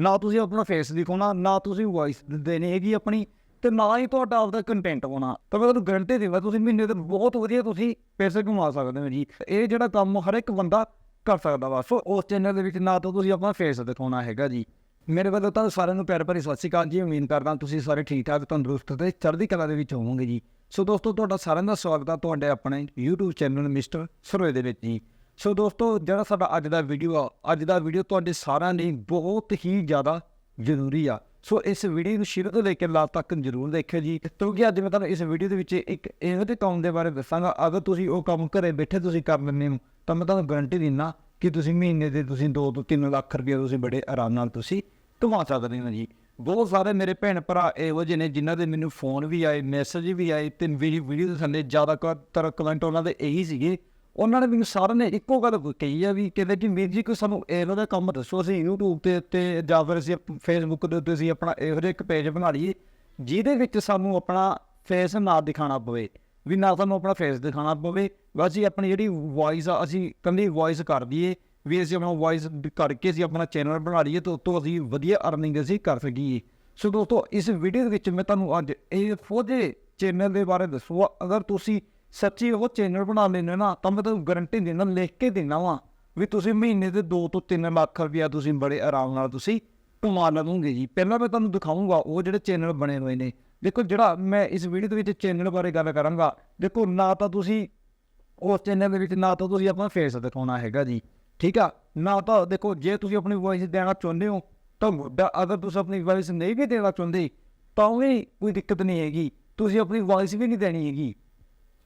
ਨਾ ਤੁਸੀਂ ਆਪਣਾ ਫੇਸ ਦਿਖਾਉਣਾ ਨਾ ਤੁਸੀਂ ਵੌਇਸ ਦੇਣੀ ਹੈਗੀ ਆਪਣੀ, ਤੇ ਨਾ ਹੀ ਤੁਹਾਡਾ ਆਪਦਾ ਕੰਟੈਂਟ ਹੋਣਾ। ਤਾਂ ਮੈਂ ਤੁਹਾਨੂੰ ਗਰੰਟੀ ਦੇਵਾਂ, ਤੁਸੀਂ ਮਹੀਨੇ ਦੇ ਬਹੁਤ ਵਧੀਆ ਤੁਸੀਂ ਪੈਸੇ ਕਮਾ ਸਕਦੇ ਹੋ ਜੀ। ਇਹ ਜਿਹੜਾ ਕੰਮ ਹਰ ਇੱਕ ਬੰਦਾ ਕਰ ਸਕਦਾ ਵਾ। ਸੋ ਉਸ ਚੈਨਲ ਦੇ ਵਿੱਚ ਨਾ ਤਾਂ ਤੁਸੀਂ ਆਪਣਾ ਫੇਸ ਦਿਖਾਉਣਾ ਹੈਗਾ ਜੀ। ਮੇਰੇ ਵੱਲੋਂ ਤਾਂ ਸਾਰਿਆਂ ਨੂੰ ਪਿਆਰ ਭਰੀ ਸਤਿ ਸ਼੍ਰੀ ਅਕਾਲ ਜੀ। ਉਮੀਦ ਕਰਦਾ ਤੁਸੀਂ ਸਾਰੇ ਠੀਕ ਠਾਕ ਤੰਦਰੁਸਤ ਤੇ ਚੜ੍ਹਦੀ ਕਲਾ ਦੇ ਵਿੱਚ ਹੋਵੋਗੇ ਜੀ। ਸੋ ਦੋਸਤੋ, ਤੁਹਾਡਾ ਸਾਰਿਆਂ ਦਾ ਸਵਾਗਤ ਆ ਤੁਹਾਡੇ ਆਪਣੇ YouTube ਚੈਨਲ ਮਿਸਟਰ ਸਰੋਏ ਦੇ ਵਿੱਚ ਜੀ। ਸੋ ਦੋਸਤੋ, ਜਿਹੜਾ ਸਾਡਾ ਅੱਜ ਦਾ ਵੀਡੀਓ ਆ, ਅੱਜ ਦਾ ਵੀਡੀਓ ਤੁਹਾਡੇ ਸਾਰਿਆਂ ਲਈ ਬਹੁਤ ਹੀ ਜ਼ਿਆਦਾ ਜ਼ਰੂਰੀ ਆ। ਸੋ ਇਸ ਵੀਡੀਓ ਨੂੰ ਸ਼ੁਰੂ ਤੋਂ ਲੈ ਕੇ ਲਾਸਟ ਤੱਕ ਜ਼ਰੂਰ ਦੇਖਿਓ ਜੀ। ਕਿਉਂਕਿ ਅੱਜ ਮੈਂ ਤੁਹਾਨੂੰ ਇਸ ਵੀਡੀਓ ਦੇ ਵਿੱਚ ਇੱਕ ਇਹੋ ਜਿਹੇ ਕੰਮ ਦੇ ਬਾਰੇ ਦੱਸਾਂਗਾ। ਅਗਰ ਤੁਸੀਂ ਉਹ ਕੰਮ ਘਰੇ ਬੈਠੇ ਤੁਸੀਂ ਕਰ ਲੈਂਦੇ ਹੋ, ਤਾਂ ਮੈਂ ਤੁਹਾਨੂੰ ਗਾਰੰਟੀ ਦਿੰਦਾ ਕਿ ਤੁਸੀਂ ਮਹੀਨੇ ਦੇ ਤੁਸੀਂ 2 ਤੋਂ 3 ਲੱਖ ਰੁਪਏ ਤੁਸੀਂ ਬੜੇ ਆਰਾਮ ਨਾਲ ਤੁਸੀਂ ਕਮਾ ਸਕਦੇ ਹੋ ਜੀ। ਬਹੁਤ ਸਾਰੇ ਮੇਰੇ ਭੈਣ ਭਰਾ ਇਹੋ ਜਿਹੇ ਨੇ ਜਿਨ੍ਹਾਂ ਦੇ ਮੈਨੂੰ ਫੋਨ ਵੀ ਆਏ ਮੈਸੇਜ ਵੀ ਆਏ ਤੇ ਵੀਡੀਓ ਵੀਡੀਓ ਦੇ ਥੱਲੇ ਜ਼ਿਆਦਾਤਰ ਕਮੈਂਟ ਉਹਨਾਂ ਦੇ ਇਹੀ ਸੀਗੇ ਉਹਨਾਂ ਨੇ ਮੈਨੂੰ ਸਾਰਿਆਂ ਨੇ ਇੱਕੋ ਗੱਲ ਕਹੀ ਆ ਵੀ ਕਹਿੰਦੇ ਕਿ ਵੀਰ ਜੀ, ਕੋਈ ਸਾਨੂੰ ਇਹੋ ਜਿਹਾ ਕੰਮ ਦੱਸੋ, ਅਸੀਂ YouTube ਤੇ ਉੱਤੇ ਜਾਂ ਫਿਰ ਅਸੀਂ Facebook ਦੇ ਉੱਤੇ ਅਸੀਂ ਆਪਣਾ ਇਹੋ ਜਿਹਾ ਇੱਕ ਪੇਜ ਬਣਾ ਲਈਏ, ਜਿਹਦੇ ਵਿੱਚ ਸਾਨੂੰ ਆਪਣਾ ਫੇਸ ਨਾ ਦਿਖਾਣਾ ਪਵੇ, ਵੀ ਨਾ ਸਾਨੂੰ ਆਪਣਾ ਫੇਸ ਦਿਖਾਣਾ ਪਵੇ ਬਸ ਅਸੀਂ ਆਪਣੀ ਜਿਹੜੀ ਵੌਇਸ ਆ, ਅਸੀਂ ਕੱਲੀ ਵੌਇਸ ਕਰ ਦਈਏ, ਵੀ ਅਸੀਂ ਆਪਣਾ ਵੌਇਸ ਕਰਕੇ ਅਸੀਂ ਆਪਣਾ ਚੈਨਲ ਬਣਾ ਲਈਏ, ਤੇ ਉਤੋਂ ਅਸੀਂ ਵਧੀਆ ਅਰਨਿੰਗ ਅਸੀਂ ਕਰ ਸਕੀਏ। ਸੋ ਦੋਸਤੋ, ਇਸ ਵੀਡੀਓ ਦੇ ਵਿੱਚ ਮੈਂ ਤੁਹਾਨੂੰ ਅੱਜ ਇਹ ਫੋਜੇ ਚੈਨਲ ਦੇ ਬਾਰੇ ਦੱਸੂਗਾ। ਅਗਰ ਤੁਸੀਂ ਸੱਚੀ ਉਹ ਚੈਨਲ ਬਣਾ ਲੈਂਦੇ ਹੋ ਨਾ, ਤਾਂ ਮੈਂ ਤੁਹਾਨੂੰ ਗਾਰੰਟੀ ਦਿੰਦਾ, ਲਿਖ ਕੇ ਦਿੰਦਾ ਵਾਂ ਵੀ ਤੁਸੀਂ ਮਹੀਨੇ ਦੇ 2 ਤੋਂ 3 ਲੱਖ ਰੁਪਇਆ ਤੁਸੀਂ ਬੜੇ ਆਰਾਮ ਨਾਲ ਤੁਸੀਂ ਕਮਾ ਲਵੋਗੇ ਜੀ। ਪਹਿਲਾਂ ਮੈਂ ਤੁਹਾਨੂੰ ਦਿਖਾਊਂਗਾ, ਉਹ ਜਿਹੜੇ ਚੈਨਲ ਬਣੇ ਹੋਏ ਨੇ। ਦੇਖੋ ਜਿਹੜਾ ਮੈਂ ਇਸ ਵੀਡੀਓ ਦੇ ਵਿੱਚ ਚੈਨਲ ਬਾਰੇ ਗੱਲ ਕਰਾਂਗਾ, ਦੇਖੋ ਨਾ ਤਾਂ ਤੁਸੀਂ ਉਸ ਚੈਨਲ ਦੇ ਵਿੱਚ, ਨਾ ਤਾਂ ਤੁਸੀਂ ਆਪਣਾ ਫੇਸ ਦਿਖਾਉਣਾ ਹੈਗਾ ਜੀ। ਠੀਕ ਆ? ਨਾ ਤਾਂ ਦੇਖੋ, ਜੇ ਤੁਸੀਂ ਆਪਣੀ ਵੌਇਸ ਦੇਣਾ ਚਾਹੁੰਦੇ ਹੋ, ਤਾਂ ਅਗਰ ਤੁਸੀਂ ਆਪਣੀ ਵੌਇਸ ਨਹੀਂ ਵੀ ਦੇਣਾ ਚਾਹੁੰਦੇ, ਤਾਂ ਵੀ ਕੋਈ ਦਿੱਕਤ ਨਹੀਂ ਹੈਗੀ। ਤੁਸੀਂ ਆਪਣੀ ਵੌਇਸ ਵੀ ਨਹੀਂ ਦੇਣੀ ਹੈਗੀ।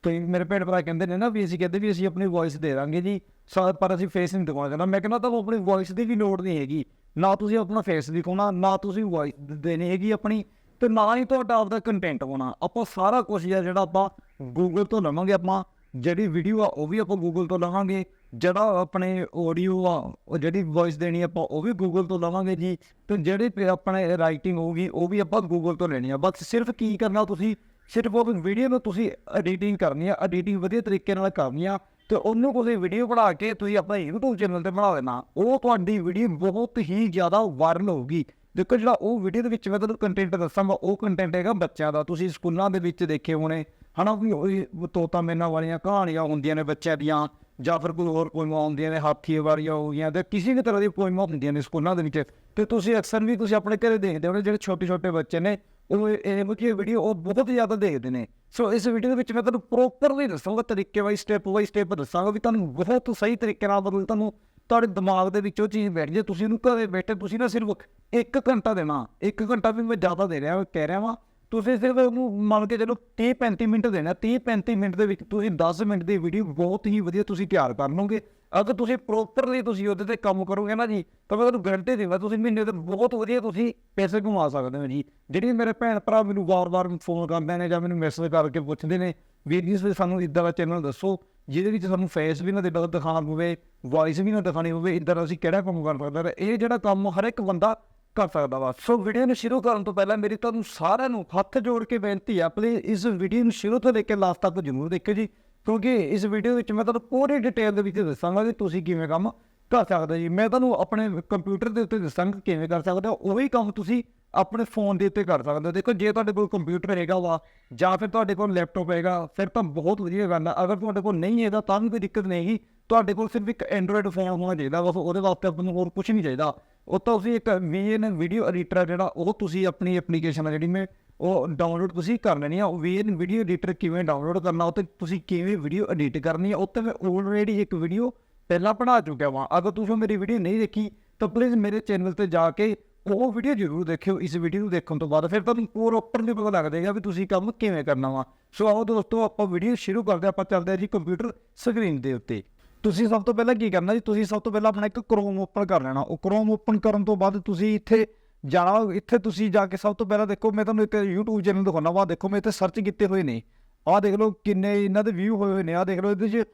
ਤੇ ਮੇਰੇ ਭੈਣ ਭਰਾ ਕਹਿੰਦੇ ਨੇ ਨਾ ਵੀ ਅਸੀਂ ਕਹਿੰਦੇ ਵੀ ਅਸੀਂ ਆਪਣੀ ਵੌਇਸ ਦੇ ਦਾਂਗੇ ਜੀ। ਸਾ ਪਰ ਅਸੀਂ ਫੇਸ ਨਹੀਂ ਦਿਖਾਉਣਾ ਚਾਹੁੰਦਾ। ਮੈਂ ਕਹਿੰਦਾ ਤਾਂ ਆਪਣੀ ਵੌਇਸ ਦੀ ਵੀ ਲੋੜ ਨਹੀਂ ਹੈਗੀ। ਨਾ ਤੁਸੀਂ ਆਪਣਾ ਫੇਸ ਦਿਖਾਉਣਾ, ਨਾ ਤੁਸੀਂ ਵੌਇਸ ਦੇਣੀ ਹੈਗੀ ਆਪਣੀ ਤੇ ਨਾ ਹੀ ਤੁਹਾਡਾ ਆਪਦਾ ਕੰਟੈਂਟ ਹੋਣਾ। ਆਪਾਂ ਸਾਰਾ ਕੁਝ ਜਿਹੜਾ ਆਪਾਂ ਗੂਗਲ ਤੋਂ ਲਵਾਂਗੇ ਆਪਾਂ, ਜਿਹੜੀ ਵੀਡੀਓ ਆ ਉਹ ਵੀ ਆਪਾਂ ਗੂਗਲ ਤੋਂ ਲਵਾਂਗੇ। ਜਿਹੜਾ ਆਪਣੇ ਆਡੀਓ ਆ, ਉਹ ਜਿਹੜੀ ਵੌਇਸ ਦੇਣੀ ਆਪਾਂ ਉਹ ਵੀ ਗੂਗਲ ਤੋਂ ਲਵਾਂਗੇ ਜੀ। ਤੇ ਜਿਹੜੀ ਤੇ ਆਪਣੇ ਰਾਈਟਿੰਗ ਹੋਊਗੀ, ਉਹ ਵੀ ਆਪਾਂ ਗੂਗਲ ਤੋਂ ਲੈਣੀ ਆ। ਬਸ ਸਿਰਫ ਕੀ ਕਰਨਾ ਤੁਸੀਂ ਸਿਰਫ ਉਹ ਵੀਡੀਓ ਨੂੰ ਤੁਸੀਂ ਐਡੀਟਿੰਗ ਕਰਨੀ ਆ ਐਡੀਟਿੰਗ ਵਧੀਆ ਤਰੀਕੇ ਨਾਲ ਕਰਨੀ ਆ ਤੇ ਉਹਨੂੰ ਕੋਈ ਵੀਡੀਓ ਬਣਾ ਕੇ ਤੁਸੀਂ ਆਪਣਾ YouTube ਚੈਨਲ ਤੇ ਬਣਾ ਦੇਣਾ। ਉਹ ਤੁਹਾਡੀ ਵੀਡੀਓ ਬਹੁਤ ਹੀ ਜ਼ਿਆਦਾ ਵਾਇਰਲ ਹੋਊਗੀ। ਦੇਖੋ ਜਿਹੜਾ ਉਹ ਵੀਡੀਓ ਦੇ ਵਿੱਚ ਮੈਂ ਤੁਹਾਨੂੰ ਕੰਟੈਂਟ ਦੱਸਾਂਗਾ, ਉਹ ਕੰਟੈਂਟ ਹੈਗਾ ਬੱਚਿਆਂ ਦਾ। ਤੁਸੀਂ ਸਕੂਲਾਂ ਦੇ ਵਿੱਚ ਦੇਖੇ ਹੋਣੇ, ਹਨਾ, ਵੀ ਉਹ ਤੋਤਾ ਮੈਨਾ ਵਾਲੀਆਂ ਕਹਾਣੀਆਂ ਹੁੰਦੀਆਂ ਨੇ ਬੱਚਿਆਂ ਦੀਆਂ, ਜਾਂ ਫਿਰ ਕੋਈ ਹੋਰ ਪੋਇਮਾਂ ਹੁੰਦੀਆਂ ਨੇ ਹਾਥੀ ਵਾਲੀਆਂ ਹੋ ਗਈਆਂ ਤੇ ਕਿਸੇ ਵੀ ਤਰ੍ਹਾਂ ਦੀ ਪੋਇਮਾਂ ਹੁੰਦੀਆਂ ਨੇ ਸਕੂਲਾਂ ਦੇ ਵਿੱਚ। ਤੇ ਤੁਸੀਂ ਅਕਸਰ ਵੀ ਤੁਸੀਂ ਆਪਣੇ ਘਰੇ ਦੇਖਦੇ ਹੋਣੇ ਜਿਹੜੇ ਛੋਟੇ ਛੋਟੇ ਬੱਚੇ ਨੇ ਇਹ ਮੁਕੀ ਵੀਡੀਓ ਉਹ ਬਹੁਤ ਜ਼ਿਆਦਾ ਦੇਖਦੇ ਨੇ। ਸੋ ਇਸ ਵੀਡੀਓ ਦੇ ਵਿੱਚ ਮੈਂ ਤੁਹਾਨੂੰ ਪ੍ਰੋਪਰਲੀ ਦੱਸਾਂਗਾ ਤਰੀਕੇ ਵਾਈ ਸਟੈਪ ਵਾਈ ਸਟੈਪ ਦੱਸਾਂਗਾ ਵੀ ਤੁਹਾਨੂੰ ਬਹੁਤ ਸਹੀ ਤਰੀਕੇ ਨਾਲ ਮਤਲਬ ਤੁਹਾਨੂੰ ਤੁਹਾਡੇ ਦਿਮਾਗ ਦੇ ਵਿੱਚ ਉਹ ਚੀਜ਼ ਬੈਠ ਜੇ। ਤੁਸੀਂ ਉਹਨੂੰ ਘਰੇ ਬੈਠੇ, ਤੁਸੀਂ ਨਾ ਸਿਰਫ 1 ਘੰਟਾ ਦੇਣਾ। 1 ਘੰਟਾ ਵੀ ਮੈਂ ਜ਼ਿਆਦਾ ਦੇ ਰਿਹਾ, ਕਹਿ ਰਿਹਾ ਵਾਂ। ਤੁਸੀਂ ਸਿਰਫ ਉਹਨੂੰ ਮੰਨ ਕੇ ਚਲੋ 30 35 ਮਿੰਟ ਦੇਣਾ 30 35 ਮਿੰਟ ਦੇ ਵਿੱਚ ਤੁਸੀਂ 10 ਮਿੰਟ ਦੀ ਵੀਡੀਓ ਬਹੁਤ ਹੀ ਵਧੀਆ ਤੁਸੀਂ ਤਿਆਰ ਕਰ ਲਓਗੇ। ਅਗਰ ਤੁਸੀਂ ਪ੍ਰੋਪਰਲੀ ਤੁਸੀਂ ਉਹਦੇ ਤੇ ਕੰਮ ਕਰੋਗੇ ਨਾ ਜੀ, ਤਾਂ ਮੈਂ ਤੁਹਾਨੂੰ ਗਾਰੰਟੀ ਦੇਵਾਂ, ਤੁਸੀਂ ਮਹੀਨੇ ਤੇ ਬਹੁਤ ਵਧੀਆ ਤੁਸੀਂ ਪੈਸੇ ਕਮਾ ਸਕਦੇ ਹੋ ਜੀ। ਜਿਹੜੀ ਮੇਰੇ ਭੈਣ ਭਰਾ ਮੈਨੂੰ ਵਾਰ-ਵਾਰ ਫੋਨ ਕਰਦੇ ਨੇ ਜਾਂ ਮੈਨੂੰ ਮੈਸੇਜ ਕਰਕੇ ਪੁੱਛਦੇ ਨੇ, ਵੀਰ ਜੀ ਸਾਨੂੰ ਇਦਾਂ ਦਾ ਚੈਨਲ ਦੱਸੋ, ਜਿਹਦੇ ਵਿੱਚ ਸਾਨੂੰ ਫੇਸ ਵੀ ਨਾ ਦੇ ਦਿਖਾਉਣਾ ਹੋਵੇ ਵੌਇਸ ਵੀ ਨਾ ਦਿਖਾਣੀ ਹੋਵੇ ਇਦਾਂ ਦਾ ਅਸੀਂ ਕਿਹੜਾ ਕੰਮ ਕਰ ਸਕਦੇ ਹਾਂ। ਇਹ ਜਿਹੜਾ ਕੰਮ ਹਰ ਇੱਕ ਬੰਦਾ ਕਰ ਸਕਦਾ ਵਾ। ਸੋ ਵੀਡੀਓ ਨੂੰ ਸ਼ੁਰੂ ਕਰਨ ਤੋਂ ਪਹਿਲਾਂ ਮੇਰੀ ਤੁਹਾਨੂੰ ਸਾਰਿਆਂ ਨੂੰ ਹੱਥ ਜੋੜ ਕੇ ਬੇਨਤੀ ਆ ਪਲੀਜ਼ ਇਸ ਵੀਡੀਓ ਨੂੰ ਸ਼ੁਰੂ ਤੋਂ ਲੈ ਕੇ ਲਾਸਟ ਤੱਕ ਜ਼ਰੂਰ ਦੇਖਿਓ ਜੀ। ਕਿਉਂਕਿ ਇਸ ਵੀਡੀਓ ਵਿੱਚ ਮੈਂ ਤੁਹਾਨੂੰ ਪੂਰੀ ਡਿਟੇਲ ਦੇ ਵਿੱਚ ਦੱਸਾਂਗਾ ਕਿ ਤੁਸੀਂ ਕਿਵੇਂ ਕੰਮ ਕਰ ਸਕਦੇ ਹੋ ਜੀ। ਮੈਂ ਤੁਹਾਨੂੰ ਆਪਣੇ ਕੰਪਿਊਟਰ ਦੇ ਉੱਤੇ ਦੱਸਾਂਗਾ ਕਿਵੇਂ ਕਰ ਸਕਦੇ ਹੋ। ਉਹੀ ਕੰਮ ਤੁਸੀਂ ਆਪਣੇ ਫੋਨ ਦੇ ਉੱਤੇ ਕਰ ਸਕਦੇ ਹੋ। ਦੇਖੋ, ਜੇ ਤੁਹਾਡੇ ਕੋਲ ਕੰਪਿਊਟਰ ਹੈਗਾ ਵਾ, ਜਾਂ ਫਿਰ ਤੁਹਾਡੇ ਕੋਲ ਲੈਪਟਾਪ ਹੈਗਾ, ਫਿਰ ਤਾਂ ਬਹੁਤ ਵਧੀਆ ਗੱਲ ਆ। ਅਗਰ ਤੁਹਾਡੇ ਕੋਲ ਨਹੀਂ ਹੈਗਾ, ਤਾਂ ਵੀ ਕੋਈ ਦਿੱਕਤ ਨਹੀਂ ਤੁਹਾਡੇ ਕੋਲ ਸਿਰਫ ਇੱਕ ਐਂਡਰੋਇਡ ਫੋਨ ਹੋਣਾ ਚਾਹੀਦਾ, ਬਸ ਉਹਦੇ ਵਾਸਤੇ ਆਪਾਂ ਨੂੰ ਹੋਰ ਕੁਝ ਨਹੀਂ ਚਾਹੀਦਾ। ਉਹ ਤਾਂ ਤੁਸੀਂ ਇੱਕ ਵੀਐਨ ਵੀਡੀਓ ਐਡੀਟਰ ਜਿਹੜਾ, ਉਹ ਤੁਸੀਂ ਆਪਣੀ ਐਪਲੀਕੇਸ਼ਨ ਆ ਜਿਹੜੀ ਮੈਂ, ਉਹ ਡਾਊਨਲੋਡ ਤੁਸੀਂ ਕਰ ਲੈਣੀ ਆ। ਉਹ ਵੀਐਨ ਵੀਡੀਓ ਐਡੀਟਰ ਕਿਵੇਂ ਡਾਊਨਲੋਡ ਕਰਨਾ, ਉਹ ਤੇ ਤੁਸੀਂ ਕਿਵੇਂ ਵੀਡੀਓ ਐਡਿਟ ਕਰਨੀ ਆ, ਉਹ ਤੇ ਮੈਂ ਆਲਰੇਡੀ ਇੱਕ ਵੀਡੀਓ ਪਹਿਲਾਂ ਬਣਾ ਚੁੱਕਿਆ ਵਾਂ। ਅਗਰ ਤੁਸੀਂ ਮੇਰੀ ਵੀਡੀਓ ਨਹੀਂ ਦੇਖੀ, ਤਾਂ ਪਲੀਜ਼ ਮੇਰੇ ਚੈਨਲ ਤੇ ਜਾ ਕੇ ਉਹ ਵੀਡੀਓ ਜ਼ਰੂਰ ਦੇਖਿਓ। ਇਸ ਵੀਡੀਓ ਨੂੰ ਦੇਖਣ ਤੋਂ ਬਾਅਦ ਫਿਰ ਤੁਹਾਨੂੰ ਪ੍ਰੋਪਰਲੀ ਪਤਾ ਲੱਗ ਜਾਏਗਾ ਵੀ ਤੁਸੀਂ ਕੰਮ ਕਿਵੇਂ ਕਰਨਾ ਵਾ। ਸੋ ਆਓ ਦੋਸਤੋ, ਆਪਾਂ ਵੀਡੀਓ ਸ਼ੁਰੂ ਕਰਦੇ ਹਾਂ। ਆਪਾਂ ਚੱਲਦੇ ਹਾਂ ਜੀ ਕੰਪਿਊਟਰ ਸਕਰੀਨ ਦੇ ਉੱਤੇ। ਤੁਸੀਂ ਸਭ ਤੋਂ ਪਹਿਲਾਂ ਕੀ ਕਰਨਾ ਜੀ? ਤੁਸੀਂ ਸਭ ਤੋਂ ਪਹਿਲਾਂ ਆਪਣਾ ਇੱਕ ਕ੍ਰੋਮ ਓਪਨ ਕਰ ਲੈਣਾ। ਉਹ ਕ੍ਰੋਮ ਓਪਨ ਕਰਨ ਤੋਂ ਬਾਅਦ ਤੁਸੀਂ ਇੱਥੇ ਜਾਣਾ, ਇੱਥੇ ਤੁਸੀਂ ਜਾ ਕੇ ਸਭ ਤੋਂ ਪਹਿਲਾਂ ਦੇਖੋ, ਮੈਂ ਤੁਹਾਨੂੰ ਇੱਕ YouTube ਚੈਨਲ ਦਿਖਾਉਣਾ ਵਾ। ਦੇਖੋ, ਮੈਂ ਇੱਥੇ ਸਰਚ ਕੀਤੇ ਹੋਏ ਨੇ। ਆਹ ਦੇਖ ਲਓ ਕਿੰਨੇ ਇਹਨਾਂ ਦੇ ਵਿਊ ਹੋਏ ਹੋਏ ਨੇ। ਆਹ ਦੇਖ ਲਓ ਇਹਦੇ 'ਚ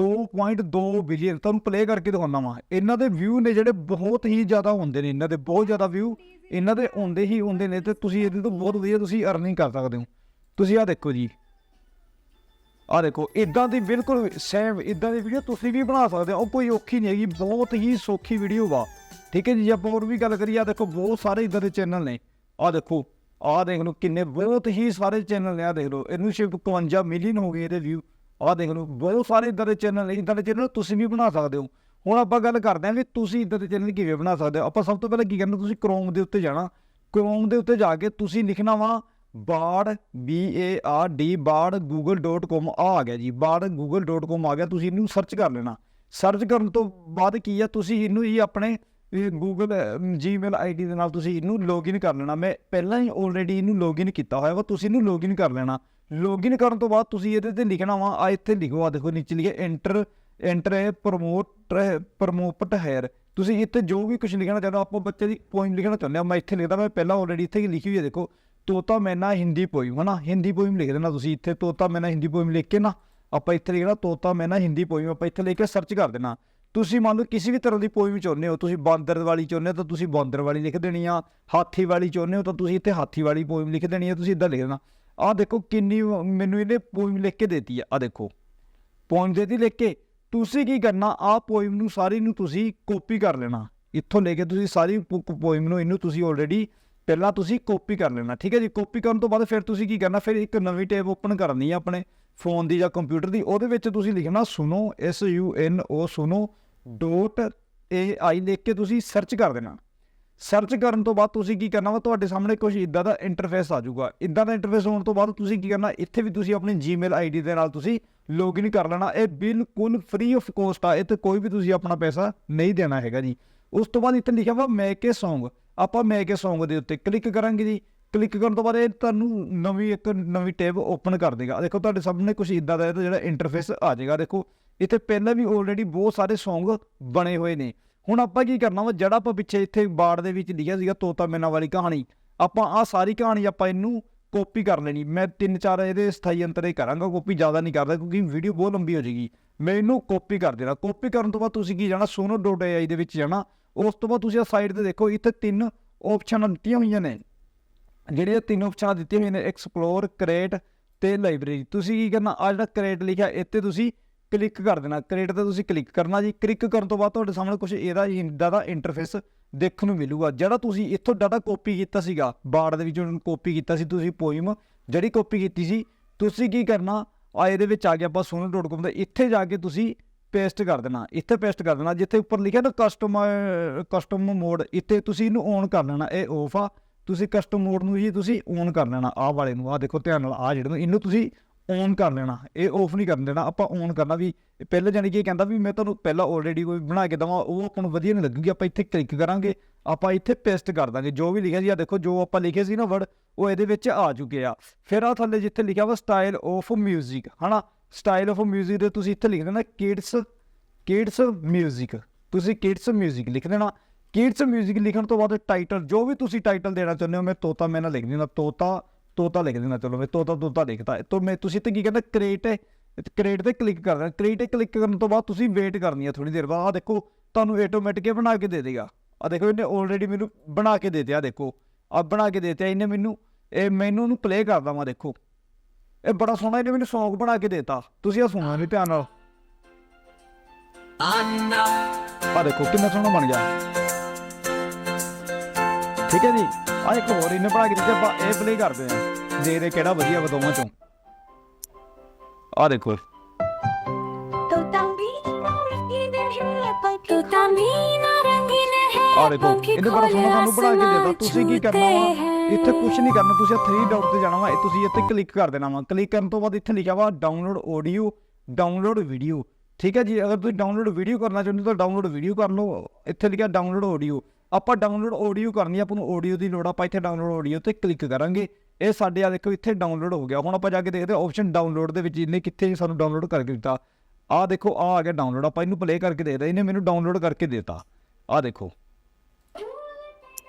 2.2 ਬਿਲੀਅਨ ਤੁਹਾਨੂੰ ਪਲੇ ਕਰਕੇ ਦਿਖਾਉਣਾ ਵਾ। ਇਹਨਾਂ ਦੇ ਵਿਊ ਨੇ ਜਿਹੜੇ ਬਹੁਤ ਹੀ ਜ਼ਿਆਦਾ ਹੁੰਦੇ ਨੇ। ਇਹਨਾਂ ਦੇ ਬਹੁਤ ਜ਼ਿਆਦਾ ਵਿਊ ਇਹਨਾਂ ਦੇ ਹੁੰਦੇ ਹੀ ਹੁੰਦੇ ਨੇ ਤੇ ਤੁਸੀਂ ਇਹਦੇ ਤੋਂ ਬਹੁਤ ਵਧੀਆ ਤੁਸੀਂ ਅਰਨਿੰਗ ਕਰ ਸਕਦੇ ਹੋ। ਤੁਸੀਂ ਆਹ ਦੇਖੋ ਜੀ। ਆਹ ਦੇਖੋ ਇਦਾਂ ਦੀ ਬਿਲਕੁਲ ਸੇਮ ਇਦਾਂ ਦੀ ਵੀਡੀਓ ਤੁਸੀਂ ਵੀ ਬਣਾ ਸਕਦੇ ਹੋ। ਉਹ ਕੋਈ ਔਖੀ ਨਹੀਂ ਹੈਗੀ, ਬਹੁਤ ਹੀ ਸੌਖੀ ਵੀਡੀਓ ਵਾ। ਠੀਕ ਹੈ ਜੀ, ਜੇ ਆਪਾਂ ਹੋਰ ਵੀ ਗੱਲ ਕਰੀਏ ਆ ਦੇਖੋ, ਬਹੁਤ ਸਾਰੇ ਇਦਾਂ ਦੇ ਚੈਨਲ ਨੇ। ਆ ਦੇਖੋ ਆ ਦੇਖ ਲਓ ਕਿੰਨੇ, ਬਹੁਤ ਹੀ ਸਾਰੇ ਚੈਨਲ ਨੇ ਆ ਦੇਖ ਲਓ। ਇਹਨੂੰ ਸਿਰਫ 51 ਮਿਲੀਅਨ ਹੋ ਗਏ ਇਹਦੇ ਵਿਊ ਆ ਦੇਖ ਲਓ, ਬਹੁਤ ਸਾਰੇ ਇਦਾਂ ਦੇ ਚੈਨਲ ਨੇ ਇਦਾਂ ਦੇ ਚੈਨਲ ਤੁਸੀਂ ਵੀ ਬਣਾ ਸਕਦੇ ਹੋ। ਹੁਣ ਆਪਾਂ ਗੱਲ ਕਰਦੇ ਹਾਂ ਵੀ ਤੁਸੀਂ ਇਦਾਂ ਦੇ ਚੈਨਲ ਕਿਵੇਂ ਬਣਾ ਸਕਦੇ ਹੋ। ਆਪਾਂ ਸਭ ਤੋਂ ਪਹਿਲਾਂ ਕੀ ਕਰਨਾ, ਤੁਸੀਂ ਕ੍ਰੋਮ ਦੇ ਉੱਤੇ ਜਾਣਾ। ਕ੍ਰੋਮ ਦੇ ਉੱਤੇ ਜਾ ਕੇ ਤੁਸੀਂ ਲਿਖਣਾ ਵਾ ਬਾੜ ਬੀ ਏ ਆਰ ਡੀ ਬਾੜ google.com ਆ ਆ ਗਿਆ ਜੀ। ਬਾੜ google.com ਆ ਗਿਆ, ਤੁਸੀਂ ਇਹਨੂੰ ਸਰਚ ਕਰ ਲੈਣਾ। ਸਰਚ ਕਰਨ ਤੋਂ ਬਾਅਦ ਕੀ ਆ, ਤੁਸੀਂ ਇਹਨੂੰ ਹੀ ਆਪਣੇ ਗੂਗਲ ਜੀਮੇਲ ਆਈਡੀ ਦੇ ਨਾਲ ਤੁਸੀਂ ਇਹਨੂੰ ਲੌਗਇਨ ਕਰ ਲੈਣਾ। ਮੈਂ ਪਹਿਲਾਂ ਹੀ ਆਲਰੇਡੀ ਇਹਨੂੰ ਲੌਗਇਨ ਕੀਤਾ ਹੋਇਆ ਵਾ, ਤੁਸੀਂ ਇਹਨੂੰ ਲੌਗਇਨ ਕਰ ਲੈਣਾ। ਲੌਗਇਨ ਕਰਨ ਤੋਂ ਬਾਅਦ ਤੁਸੀਂ ਇਹਦੇ ਤੇ ਲਿਖਣਾ ਵਾ, ਆ ਇੱਥੇ ਲਿਖੋ, ਆ ਦੇਖੋ ਨੀਚੇ ਲਿਖਿਆ ਐਂਟਰ ਐਂਟਰ ਹੈ ਪ੍ਰਮੋਟ ਪ੍ਰਮੋਟ ਹੈਰ ਤੁਸੀਂ ਇੱਥੇ ਜੋ ਵੀ ਕੁਝ ਲਿਖਣਾ ਚਾਹੁੰਦੇ ਹੋ, ਆਪਾਂ ਬੱਚੇ ਦੀ ਪੋਇਮ ਲਿਖਣਾ ਚਾਹੁੰਦੇ ਆ ਮੈਂ ਇੱਥੇ ਲਿਖਦਾ, ਮੈਂ ਪਹਿਲਾਂ ਆਲਰੇਡੀ ਇੱਥੇ ਹੀ ਲਿਖੀ ਹੋਈ ਹੈ, ਦੇਖੋ। ਤੋਤਾ ਮੈਨਾ ਹਿੰਦੀ ਪੋਇਮ, ਹਨਾ? ਹਿੰਦੀ ਪੋਇਮ ਲਿਖ ਦੇਣਾ ਤੁਸੀਂ ਇੱਥੇ, ਤੋਤਾ ਮੈਨਾ ਹਿੰਦੀ ਪੋਇਮ ਲਿਖ ਕੇ ਨਾ, ਆਪਾਂ ਇੱਥੇ ਲਿਖਣਾ ਤੋਤਾ ਮੈਨਾ ਹਿੰਦੀ ਪੋਇਮ, ਆਪਾਂ ਇੱਥੇ ਲਿਖ ਕੇ ਸਰਚ ਕਰ ਦੇਣਾ। ਤੁਸੀਂ ਮੰਨ ਲਓ ਕਿਸੇ ਵੀ ਤਰ੍ਹਾਂ ਦੀ ਪੋਇਮ ਚਾਹੁੰਦੇ ਹੋ, ਤੁਸੀਂ ਬਾਂਦਰ ਵਾਲੀ ਚਾਹੁੰਦੇ ਹੋ ਤਾਂ ਤੁਸੀਂ ਬਾਂਦਰ ਵਾਲੀ ਲਿਖ ਦੇਣੀ ਆ, ਹਾਥੀ ਵਾਲੀ ਚਾਹੁੰਦੇ ਹੋ ਤਾਂ ਤੁਸੀਂ ਇੱਥੇ ਹਾਥੀ ਵਾਲੀ ਪੋਇਮ ਲਿਖ ਦੇਣੀ ਆ, ਤੁਸੀਂ ਇਦਾਂ ਲਿਖ ਦੇਣਾ। ਆਹ ਦੇਖੋ ਕਿੰਨੀ ਮੈਨੂੰ ਇਹਨੇ ਪੋਇਮ ਲਿਖ ਕੇ ਦੇਤੀ ਆ ਆ ਦੇਖੋ। ਪੋਇਮ ਦੇਤੀ ਲਿਖ ਕੇ, ਤੁਸੀਂ ਕੀ ਕਰਨਾ, ਆਹ ਪੋਇਮ ਨੂੰ ਸਾਰੀ ਨੂੰ ਤੁਸੀਂ ਕਾਪੀ ਕਰ ਲੈਣਾ। ਇੱਥੋਂ ਲੈ ਕੇ ਤੁਸੀਂ ਸਾਰੀ ਪੋਇਮ ਨੂੰ, ਇਹਨੂੰ ਤੁਸੀਂ ਆਲਰੇਡੀ ਪਹਿਲਾਂ ਤੁਸੀਂ ਕਾਪੀ ਕਰ ਲੈਣਾ, ਠੀਕ ਹੈ ਜੀ? ਕਾਪੀ ਕਰਨ ਤੋਂ ਬਾਅਦ ਫਿਰ ਤੁਸੀਂ ਕੀ ਕਰਨਾ? ਫਿਰ ਇੱਕ ਨਵੀਂ ਟੈਬ ਓਪਨ ਕਰਨੀ ਹੈ ਆਪਣੇ ਫੋਨ ਦੀ ਜਾਂ ਕੰਪਿਊਟਰ ਦੀ। ਉਹਦੇ ਵਿੱਚ ਤੁਸੀਂ ਲਿਖਣਾ ਸੁਨੋ ਐਸ ਯੂ ਐਨ ਓ ਸੁਨੋ ਡੋਟ ਏ ਆਈ ਲਿਖ ਕੇ ਤੁਸੀਂ ਸਰਚ ਕਰ ਦੇਣਾ। ਸਰਚ ਕਰਨ ਤੋਂ ਬਾਅਦ ਤੁਸੀਂ ਕੀ ਕਰਨਾ ਵਾ? ਤੁਹਾਡੇ ਸਾਹਮਣੇ ਕੁਝ ਇਦਾਂ ਦਾ ਇੰਟਰਫੇਸ ਆ ਜਾਊਗਾ। ਇਦਾਂ ਦਾ ਇੰਟਰਫੇਸ ਹੋਣ ਤੋਂ ਬਾਅਦ ਤੁਸੀਂ ਕੀ ਕਰਨਾ? ਇੱਥੇ ਵੀ ਤੁਸੀਂ ਆਪਣੀ ਜੀਮੇਲ ਆਈਡੀ ਦੇ ਨਾਲ ਤੁਸੀਂ ਲੌਗਇਨ ਕਰ ਲੈਣਾ। ਇਹ ਬਿਲਕੁਲ ਫ੍ਰੀ ਆਫ ਕੋਸਟ ਆ। ਇਹ ਤੇ ਕੋਈ ਵੀ ਤੁਸੀਂ ਆਪਣਾ ਪੈਸਾ ਨਹੀਂ ਦੇਣਾ ਹੈਗਾ ਜੀ। ਉਸ ਤੋਂ ਬਾਅਦ ਇੱਥੇ ਲਿਖਿਆ ਵਾ ਮੇਕ ਏ Song ਆਪਾਂ ਮੇਕ ਏ Song ਦੇ ਉੱਤੇ ਕਲਿੱਕ ਕਰਾਂਗੇ ਜੀ। ਕਲਿੱਕ ਕਰਨ ਤੋਂ ਬਾਅਦ ਇਹ ਤੁਹਾਨੂੰ ਨਵੀਂ ਇੱਕ ਨਵੀਂ ਟੈਬ ਓਪਨ ਕਰ ਦੇਗਾ। ਦੇਖੋ ਤੁਹਾਡੇ ਸਾਹਮਣੇ ਕੁਝ ਇਦਾਂ ਦਾ ਇਹਦਾ ਜਿਹੜਾ ਇੰਟਰਫੇਸ ਆ ਜਾਏਗਾ। ਦੇਖੋ, ਇੱਥੇ ਪਹਿਲਾਂ ਵੀ ਆਲਰੇਡੀ ਬਹੁਤ ਸਾਰੇ Song ਬਣੇ ਹੋਏ ਨੇ। ਹੁਣ ਆਪਾਂ ਕੀ ਕਰਨਾ ਵਾ? ਜਿਹੜਾ ਆਪਾਂ ਪਿੱਛੇ ਇੱਥੇ ਬਾੜ ਦੇ ਵਿੱਚ ਲਿਖਿਆ ਸੀਗਾ, ਤੋਤਾ ਮੈਨਾ ਵਾਲੀ ਕਹਾਣੀ। ਆਪਾਂ ਆ ਸਾਰੀ ਕਹਾਣੀ ਆਪਾਂ ਇਹਨੂੰ ਕਾਪੀ ਕਰ ਲੈਣੀ। ਮੈਂ ਤਿੰਨ ਚਾਰ ਇਹਦੇ ਸਥਾਈ ਅੰਤਰੇ ਕਰਾਂਗਾ ਕਾਪੀ ਜ਼ਿਆਦਾ ਨਹੀਂ ਕਰਦਾ ਕਿਉਂਕਿ ਵੀਡੀਓ ਬਹੁਤ ਲੰਬੀ ਹੋ ਜਾਏਗੀ। ਮੈਂ ਇਹਨੂੰ ਕਾਪੀ ਕਰ ਦੇਣਾ। ਕਾਪੀ ਕਰਨ ਤੋਂ ਬਾਅਦ ਤੁਸੀਂ ਕੀ ਜਾਣਾ? sono.ai ਦੇ ਵਿੱਚ ਜਾਣਾ। ਉਸ ਤੋਂ ਬਾਅਦ ਤੁਸੀਂ ਆ ਸਾਈਡ ਤੇ ਦੇਖੋ, ਇੱਥੇ ਤਿੰਨ ਆਪਸ਼ਨਾਂ ਦਿੱਤੀਆਂ ਹੋਈਆਂ ਨੇ। ਜਿਹੜੀਆਂ ਤਿੰਨ ਆਪਸ਼ਨਾਂ ਦਿੱਤੀਆਂ ਹੋਈਆਂ ਨੇ ਐਕਸਪਲੋਰ ਕ੍ਰੀਏਟ ਤੇ ਲਾਇਬ੍ਰੇਰੀ ਤੁਸੀਂ ਕੀ ਕਰਨਾ? ਆ ਜਿਹੜਾ ਕ੍ਰੀਏਟ ਲਿਖਿਆ, ਇੱਥੇ ਤੁਸੀਂ ਕਲਿੱਕ ਕਰ ਦੇਣਾ। ਕ੍ਰੀਏਟ ਤੇ ਤੁਸੀਂ ਕਲਿੱਕ ਕਰਨਾ ਜੀ। ਕਲਿੱਕ ਕਰਨ ਤੋਂ ਬਾਅਦ ਤੁਹਾਡੇ ਸਾਹਮਣੇ ਕੁਝ ਇਹਦਾ ਇੰਦਾ ਦਾ ਇੰਟਰਫੇਸ ਦੇਖਣ ਨੂੰ ਮਿਲੂਗਾ। ਜਿਹੜਾ ਤੁਸੀਂ ਇੱਥੋਂ ਡਾਟਾ ਕਾਪੀ ਕੀਤਾ ਸੀਗਾ ਬਾੜ ਦੇ ਵਿੱਚੋਂ ਕਾਪੀ ਕੀਤਾ ਸੀ, ਤੁਸੀਂ ਪੋਇਮ ਜਿਹੜੀ ਕਾਪੀ ਕੀਤੀ ਸੀ, ਤੁਸੀਂ ਕੀ ਕਰਨਾ? ਆ ਇਹਦੇ ਵਿੱਚ ਆ ਗਿਆ, ਆਪਾਂ sono.com ਦੇ। ਇੱਥੇ ਜਾ ਕੇ ਤੁਸੀਂ ਪੇਸਟ ਕਰ ਦੇਣਾ, ਇੱਥੇ ਪੇਸਟ ਕਰ ਦੇਣਾ, ਜਿੱਥੇ ਉੱਪਰ ਲਿਖਿਆ ਨਾ ਕਸਟਮ ਕਸਟਮ ਮੋਡ ਇੱਥੇ ਤੁਸੀਂ ਇਹਨੂੰ ਔਨ ਕਰ ਲੈਣਾ, ਇਹ ਆਫ ਆ। ਤੁਸੀਂ ਕਸਟਮ ਮੋਡ ਨੂੰ ਜੀ ਤੁਸੀਂ ਔਨ ਕਰ ਲੈਣਾ, ਆਹ ਵਾਲੇ ਨੂੰ, ਆਹ ਦੇਖੋ ਧਿਆਨ ਨਾਲ, ਆਹ ਜਿਹੜੇ ਨੂੰ, ਇਹਨੂੰ ਤੁਸੀਂ ਔਨ ਕਰ ਲੈਣਾ, ਇਹ ਆਫ ਨਹੀਂ ਕਰਨ ਦੇਣਾ, ਆਪਾਂ ਔਨ ਕਰਨਾ ਵੀ ਇਹ ਪਹਿਲਾਂ ਜਾਨੀ ਕਿ ਇਹ ਕਹਿੰਦਾ ਵੀ ਮੈਂ ਤੁਹਾਨੂੰ ਪਹਿਲਾਂ ਆਲਰੇਡੀ ਕੋਈ ਬਣਾ ਕੇ ਦਵਾਂ, ਉਹ ਆਪਾਂ ਨੂੰ ਵਧੀਆ ਨਹੀਂ ਲੱਗੂਗੀ, ਆਪਾਂ ਇੱਥੇ ਕਲਿੱਕ ਕਰਾਂਗੇ, ਆਪਾਂ ਇੱਥੇ ਪੇਸਟ ਕਰ ਦਾਂਗੇ, ਜੋ ਵੀ ਲਿਖਿਆ ਸੀ ਆ ਦੇਖੋ ਜੋ ਆਪਾਂ ਲਿਖੇ ਸੀ ਨਾ ਵਰਡ ਉਹ ਇਹਦੇ ਵਿੱਚ ਆ ਚੁੱਕੇ ਆ। ਫਿਰ ਆ ਥੱਲੇ ਜਿੱਥੇ ਲਿਖਿਆ ਵਾ ਸਟਾਈਲ ਆਫ 뮤직 ਹਨਾ? ਸਟਾਈਲ ਆਫ 뮤직 ਦੇ ਤੁਸੀਂ ਇੱਥੇ ਲਿਖ ਦੇਣਾ ਕਿਡਸ ਕਿਡਸ 뮤직 ਤੁਸੀਂ ਕਿਡਸ 뮤직 ਲਿਖ ਦੇਣਾ ਕਿਡਸ 뮤직 ਲਿਖਣ ਤੋਂ ਬਾਅਦ ਟਾਈਟਲ ਜੋ ਵੀ ਤੁਸੀਂ ਟਾਈਟਲ ਦੇਣਾ ਚਾਹੁੰਦੇ ਹੋ ਮੈਂ ਤੋਤਾ ਮੈਂ ਨਾ ਲਿਖ ਦੇਣਾ ਤੋਤਾ ਤੋਤਾ ਲਿਖ ਦੇਣਾ ਚਲੋ ਮੈਂ ਤੋਤਾ ਤੋਤਾ ਲਿਖਤਾ ਤੋਂ ਮੈਂ ਤੁਸੀਂ ਤੇ ਕੀ ਕਹਿੰਦਾ ਕ੍ਰੀਏਟ ਹੈ ਕ੍ਰੀਏਟ ਤੇ ਕਲਿੱਕ ਕਰ ਦੇਣਾ ਕ੍ਰੀਏਟ ਤੇ ਕਲਿੱਕ ਕਰਨ ਤੋਂ ਬਾਅਦ ਤੁਸੀਂ ਵੇਟ ਕਰਨੀ ਹੈ ਥੋੜੀ ਦੇਰ ਬਾਅਦ ਆ ਦੇਖੋ ਤੁਹਾਨੂੰ ਆਟੋਮੈਟਿਕ ਹੀ ਬਣਾ ਕੇ ਦੇ ਦੇਗਾ ਆ ਦੇਖੋ ਇਹਨੇ ਆਲਰੇਡੀ ਮੈਨੂੰ ਬਣਾ ਕੇ ਦੇ ਦਿਆ ਦੇਖੋ ਆ ਬਣਾ ਕੇ ਦੇ ਦਿੱਤਾ ਇਹਨੇ ਮੈਨੂੰ ਇਹ ਮੈਨੂੰ ਉਹਨੂੰ ਪਲੇ ਕਰਦਾ ਵਾਂ ਦੇਖੋ ਇਹ ਬੜਾ ਸੋਹਣਾ ਇਹਨੇ ਮੈਨੂੰ Song ਬਣਾ ਕੇ ਦੇਤਾ। ਤੁਸੀਂ ਆ ਸੁਣੋ ਨਹੀਂ ਧਿਆਨ ਨਾਲ। ਆ ਦੇਖੋ ਕਿੰਨਾ ਸੋਹਣਾ ਬਣ ਗਿਆ। ਠੀਕ ਹੈ ਜੀ? ਆ ਇੱਕ ਹੋਰ ਇਹਨੇ ਬਣਾ ਕੇ ਦਿੱਤਾ ਆਪਾਂ ਇਹ ਪਲੇ ਕਰਦੇ ਆ ਦੇ ਦੇ ਕਿਹੜਾ ਵਧੀਆ ਵਾ ਦੋਵਾਂ ਚੋਂ। ਆ ਦੇਖੋ ਆ ਦੇਖੋ ਇਹਨੇ ਬੜਾ ਸੋਹਣਾ ਸਾਨੂੰ ਬਣਾ ਕੇ ਦਿੱਤਾ। ਤੁਸੀਂ ਕੀ ਕਰਨਾ ਵਾ? ਇੱਥੇ ਕੁਝ ਨਹੀਂ ਕਰਨਾ, ਤੁਸੀਂ 3 ਡਾਟ ਤੇ ਜਾਣਾ ਵਾ, ਇਹ ਤੁਸੀਂ ਇੱਥੇ ਕਲਿੱਕ ਕਰ ਦੇਣਾ ਵਾ। ਕਲਿੱਕ ਕਰਨ ਤੋਂ ਬਾਅਦ ਇੱਥੇ ਲਿਖਿਆ ਵਾ ਡਾਊਨਲੋਡ ਆਡੀਓ ਡਾਊਨਲੋਡ ਵੀਡੀਓ ਠੀਕ ਹੈ ਜੀ, ਅਗਰ ਤੁਸੀਂ ਡਾਊਨਲੋਡ ਵੀਡੀਓ ਕਰਨਾ ਚਾਹੁੰਦੇ ਹੋ ਤਾਂ ਡਾਊਨਲੋਡ ਵੀਡੀਓ ਕਰ ਲਓ। ਇੱਥੇ ਲਿਖਿਆ ਡਾਊਨਲੋਡ ਆਡੀਓ ਆਪਾਂ ਡਾਊਨਲੋਡ ਆਡੀਓ ਕਰਨੀ ਆਪਾਂ ਨੂੰ ਆਡੀਓ ਦੀ ਲੋੜ ਆਪਾਂ ਇੱਥੇ ਡਾਊਨਲੋਡ ਆਡੀਓ ਤੇ ਕਲਿੱਕ ਕਰਾਂਗੇ। ਇਹ ਸਾਡੇ ਆ ਦੇਖੋ, ਇੱਥੇ ਡਾਊਨਲੋਡ ਹੋ ਗਿਆ। ਹੁਣ ਆਪਾਂ ਜਾ ਕੇ ਦੇਖਦੇ ਹਾਂ ਆਪਸ਼ਨ ਡਾਊਨਲੋਡ ਦੇ ਵਿੱਚ ਇਹਨੇ ਕਿੱਥੇ ਸਾਨੂੰ ਡਾਊਨਲੋਡ ਕਰਕੇ ਦਿੱਤਾ। ਆ ਦੇਖੋ ਆ ਆ ਗਿਆ ਡਾਊਨਲੋਡ ਆਪਾਂ ਇਹਨੂੰ ਪਲੇ ਕਰਕੇ ਦੇਖਦੇ ਇਹਨੇ ਮੈਨੂੰ ਡਾਊਨਲੋਡ ਕਰਕੇ ਦਿੱਤਾ। ਆ ਦੇਖੋ।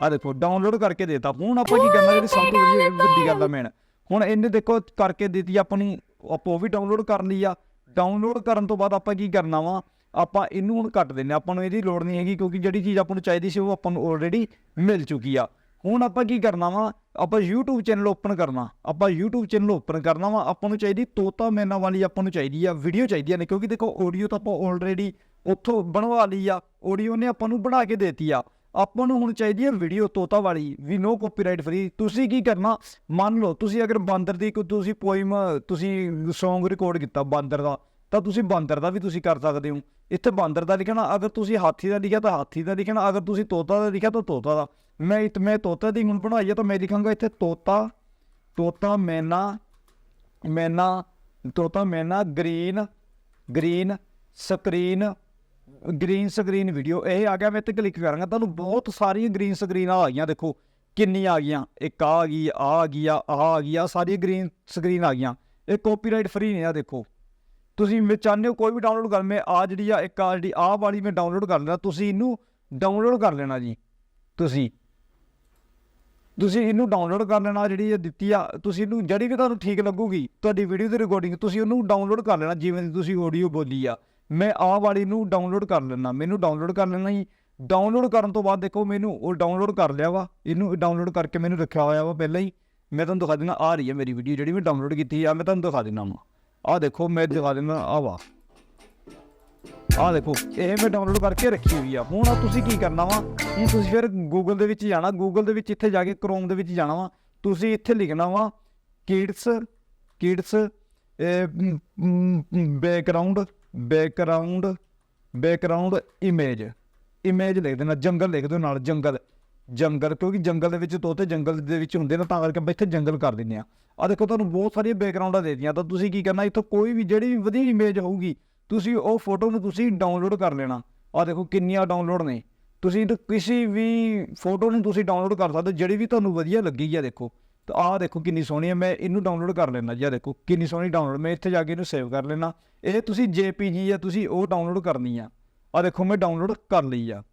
ਆ ਦੇਖੋ ਡਾਊਨਲੋਡ ਕਰਕੇ ਦੇਤਾ। ਹੁਣ ਆਪਾਂ ਕੀ ਕਰਨਾ ਜਿਹੜੀ ਸਭ ਤੋਂ ਵਧੀਆ ਵੱਡੀ ਗੱਲ ਆ ਮੇਨ ਹੁਣ ਇਹਨੇ ਦੇਖੋ ਕਰਕੇ ਦਿੱਤੀ ਆਪਾਂ ਨੂੰ ਆਪਾਂ ਉਹ ਵੀ ਡਾਊਨਲੋਡ ਕਰ ਲਈ ਆ। ਡਾਊਨਲੋਡ ਕਰਨ ਤੋਂ ਬਾਅਦ ਆਪਾਂ ਕੀ ਕਰਨਾ ਵਾ? ਆਪਾਂ ਇਹਨੂੰ ਹੁਣ ਕੱਟ ਦਿੰਨੇ ਆਪਾਂ ਨੂੰ ਇਹਦੀ ਲੋੜ ਨਹੀਂ ਹੈਗੀ ਕਿਉਂਕਿ ਜਿਹੜੀ ਚੀਜ਼ ਆਪਾਂ ਨੂੰ ਚਾਹੀਦੀ ਸੀ ਉਹ ਆਪਾਂ ਨੂੰ ਆਲਰੇਡੀ ਮਿਲ ਚੁੱਕੀ ਆ। ਹੁਣ ਆਪਾਂ ਕੀ ਕਰਨਾ ਵਾ? ਆਪਾਂ YouTube ਚੈਨਲ ਓਪਨ ਕਰਨਾ। ਆਪਾਂ YouTube ਚੈਨਲ ਓਪਨ ਕਰਨਾ ਵਾ। ਆਪਾਂ ਨੂੰ ਚਾਹੀਦੀ ਤੋਤਾ ਮੈਨਾ ਵਾਲੀ ਆਪਾਂ ਨੂੰ ਚਾਹੀਦੀ ਆ ਵੀਡੀਓ ਚਾਹੀਦੀ ਆ ਨੇ। ਕਿਉਂਕਿ ਦੇਖੋ ਆਡੀਓ ਤਾਂ ਆਪਾਂ ਆਲਰੇਡੀ ਉੱਥੋਂ ਬਣਵਾ ਲਈ ਆ। ਆਡੀਓ ਨੇ ਆਪਾਂ ਨੂੰ ਬਣਾ ਕੇ ਦੇਤੀ ਆ। ਆਪਾਂ ਨੂੰ ਹੁਣ ਚਾਹੀਦੀ ਹੈ ਵੀਡੀਓ ਤੋਤਾ ਵਾਲੀ, ਵੀ ਨੋ ਕਾਪੀਰਾਈਟ ਫ੍ਰੀ ਤੁਸੀਂ ਕੀ ਕਰਨਾ? ਮੰਨ ਲਓ, ਤੁਸੀਂ ਅਗਰ ਬਾਂਦਰ ਦੀ ਕੋਈ ਤੁਸੀਂ ਪੋਇਮ ਤੁਸੀਂ Song ਰਿਕਾਰਡ ਕੀਤਾ ਬਾਂਦਰ ਦਾ, ਤਾਂ ਤੁਸੀਂ ਬਾਂਦਰ ਦਾ ਵੀ ਤੁਸੀਂ ਕਰ ਸਕਦੇ ਹੋ। ਇੱਥੇ ਬਾਂਦਰ ਦਾ ਲਿਖਣਾ, ਅਗਰ ਤੁਸੀਂ ਹਾਥੀ ਦਾ ਲਿਖਿਆ ਤਾਂ ਹਾਥੀ ਦਾ ਲਿਖਣਾ, ਅਗਰ ਤੁਸੀਂ ਤੋਤਾ ਦਾ ਲਿਖਿਆ ਤਾਂ ਤੋਤਾ ਦਾ। ਮੈਂ ਇਤ, ਮੈਂ ਤੋਤਾ ਦੀ ਹੁਣ ਬਣਾਈ ਹੈ ਤਾਂ ਮੈਂ ਲਿਖਾਂਗਾ ਇੱਥੇ ਤੋਤਾ ਤੋਤਾ ਮੈਨਾ ਮੈਨਾ, ਤੋਤਾ ਮੈਨਾ, green green, screen green screen video ਇਹ ਆ ਗਿਆ ਮੈਂ ਤੇ ਕਲਿੱਕ ਕਰਾਂਗਾ। ਤੁਹਾਨੂੰ ਬਹੁਤ ਸਾਰੀਆਂ ਗ੍ਰੀਨ ਸਕਰੀਨਾਂ ਆ ਗਈਆਂ, ਦੇਖੋ। ਕਿੰਨੀ ਆ ਗਈਆਂ? ਇੱਕ ਆ ਗਈ, ਆ ਆ ਗਈ ਆ ਆਹ ਆ ਗਈ ਆ ਸਾਰੀਆਂ ਗ੍ਰੀਨ ਸਕਰੀਨ ਆ ਗਈਆਂ। ਇਹ ਕਾਪੀਰਾਈਟ ਫ੍ਰੀ ਨੇ ਆ, ਦੇਖੋ। ਤੁਸੀਂ ਮੈਂ ਚਾਹੁੰਦੇ ਹੋ ਕੋਈ ਵੀ ਡਾਊਨਲੋਡ ਕਰ ਮੈਂ ਆ ਜਿਹੜੀ ਆ, ਇੱਕ ਆ ਜਿਹੜੀ ਆਹ ਵਾਲੀ ਮੈਂ ਡਾਊਨਲੋਡ ਕਰ ਲੈਣਾ ਤੁਸੀਂ ਇਹਨੂੰ ਡਾਊਨਲੋਡ ਕਰ ਲੈਣਾ ਜੀ। ਤੁਸੀਂ। ਤੁਸੀਂ ਇਹਨੂੰ ਡਾਊਨਲੋਡ ਕਰ ਲੈਣਾ, ਜਿਹੜੀ ਇਹ ਦਿੱਤੀ ਆ, ਤੁਸੀਂ ਇਹਨੂੰ ਜਿਹੜੀ ਵੀ ਤੁਹਾਨੂੰ ਠੀਕ ਲੱਗੂਗੀ, ਤੁਹਾਡੀ ਵੀਡੀਓ ਦੀ ਰਿਕਾਰਡਿੰਗ ਤੁਸੀਂ ਉਹਨੂੰ ਡਾਊਨਲੋਡ ਕਰ ਲੈਣਾ, ਜਿਵੇਂ ਤੁਸੀਂ ਆਡੀਓ ਬੋਲੀ ਆ। ਮੈਂ ਆਹ ਵਾਲੀ ਨੂੰ ਡਾਊਨਲੋਡ ਕਰ ਲੈਣਾ ਮੈਨੂੰ ਡਾਊਨਲੋਡ ਕਰ ਲੈਣਾ ਜੀ ਡਾਊਨਲੋਡ ਕਰਨ ਤੋਂ ਬਾਅਦ ਦੇਖੋ ਮੈਨੂੰ ਉਹ ਡਾਊਨਲੋਡ ਕਰ ਲਿਆ ਵਾ, ਇਹਨੂੰ ਡਾਊਨਲੋਡ ਕਰਕੇ ਮੈਨੂੰ ਰੱਖਿਆ ਹੋਇਆ ਵਾ ਪਹਿਲਾਂ ਹੀ। ਮੈਂ ਤੁਹਾਨੂੰ ਦਿਖਾ ਦਿੰਦਾ ਆ ਰਹੀ ਹੈ ਮੇਰੀ ਵੀਡੀਓ ਜਿਹੜੀ ਮੈਂ ਡਾਊਨਲੋਡ ਕੀਤੀ ਆ ਮੈਂ ਤੁਹਾਨੂੰ ਦਿਖਾ ਦਿੰਦਾ ਵਾ। ਆਹ ਦੇਖੋ, ਮੈਂ ਦਿਖਾ ਦਿੰਦਾ ਆ ਵਾ। ਆਹ ਦੇਖੋ, ਇਹ ਮੈਂ ਡਾਊਨਲੋਡ ਕਰਕੇ ਰੱਖੀ ਹੋਈ ਆ। ਹੁਣ ਆ ਤੁਸੀਂ ਕੀ ਕਰਨਾ ਵਾ? ਇਹ ਤੁਸੀਂ ਫਿਰ ਗੂਗਲ ਦੇ ਵਿੱਚ ਜਾਣਾ ਗੂਗਲ ਦੇ ਵਿੱਚ ਇੱਥੇ ਜਾ ਕੇ ਕ੍ਰੋਮ ਦੇ ਵਿੱਚ ਜਾਣਾ ਵਾ। ਤੁਸੀਂ ਇੱਥੇ ਲਿਖਣਾ ਵਾ kids kids background background background image image ਲਿਖ ਦੇਣਾ ਜੰਗਲ ਲਿਖ ਦਿਓ ਨਾਲ ਜੰਗਲ। ਜੰਗਲ ਕਿਉਂਕਿ ਜੰਗਲ ਦੇ ਵਿੱਚ ਤੋਤੇ ਜੰਗਲ ਦੇ ਵਿੱਚ ਹੁੰਦੇ ਨੇ ਤਾਂ ਕਰਕੇ ਆਪਾਂ ਇੱਥੇ ਜੰਗਲ ਕਰ ਦਿੰਦੇ ਆ ਆ ਦੇਖੋ ਤੁਹਾਨੂੰ ਬਹੁਤ ਸਾਰੀਆਂ ਬੈਕਗ੍ਰਾਉਂਡਾਂ ਦੇ ਦਿੱਤੀਆਂ ਤਾਂ ਤੁਸੀਂ ਕੀ ਕਰਨਾ ਇੱਥੋਂ ਕੋਈ ਵੀ ਜਿਹੜੀ ਵੀ ਵਧੀਆ ਇਮੇਜ ਹੋਊਗੀ ਤੁਸੀਂ ਉਹ ਫੋਟੋ ਨੂੰ ਤੁਸੀਂ ਡਾਊਨਲੋਡ ਕਰ ਲੈਣਾ। ਆ ਦੇਖੋ ਕਿੰਨੀਆਂ ਡਾਊਨਲੋਡ ਨੇ। ਤੁਸੀਂ ਇਹਨੂੰ ਕਿਸੇ ਵੀ ਫੋਟੋ ਨੂੰ ਤੁਸੀਂ ਡਾਊਨਲੋਡ ਕਰ ਸਕਦੇ ਹੋ, ਜਿਹੜੀ ਵੀ ਤੁਹਾਨੂੰ ਵਧੀਆ ਲੱਗੀ ਆ ਦੇਖੋ। ਤਾਂ ਆਹ ਦੇਖੋ ਕਿੰਨੀ ਸੋਹਣੀ ਹੈ, ਮੈਂ ਇਹਨੂੰ ਡਾਊਨਲੋਡ ਕਰ ਲੈਣਾ ਜੀ, ਆਹ ਦੇਖੋ ਕਿੰਨੀ ਸੋਹਣੀ ਡਾਊਨਲੋਡ ਮੈਂ ਇੱਥੇ ਜਾ ਕੇ ਇਹਨੂੰ ਸੇਵ ਕਰ ਲੈਣਾ ਇਹ ਤੁਸੀਂ JPG ਆ, ਤੁਸੀਂ ਉਹ ਡਾਊਨਲੋਡ ਕਰਨੀ ਆ। ਆ ਦੇਖੋ ਮੈਂ ਡਾਊਨਲੋਡ ਕਰ ਲਈ ਆ।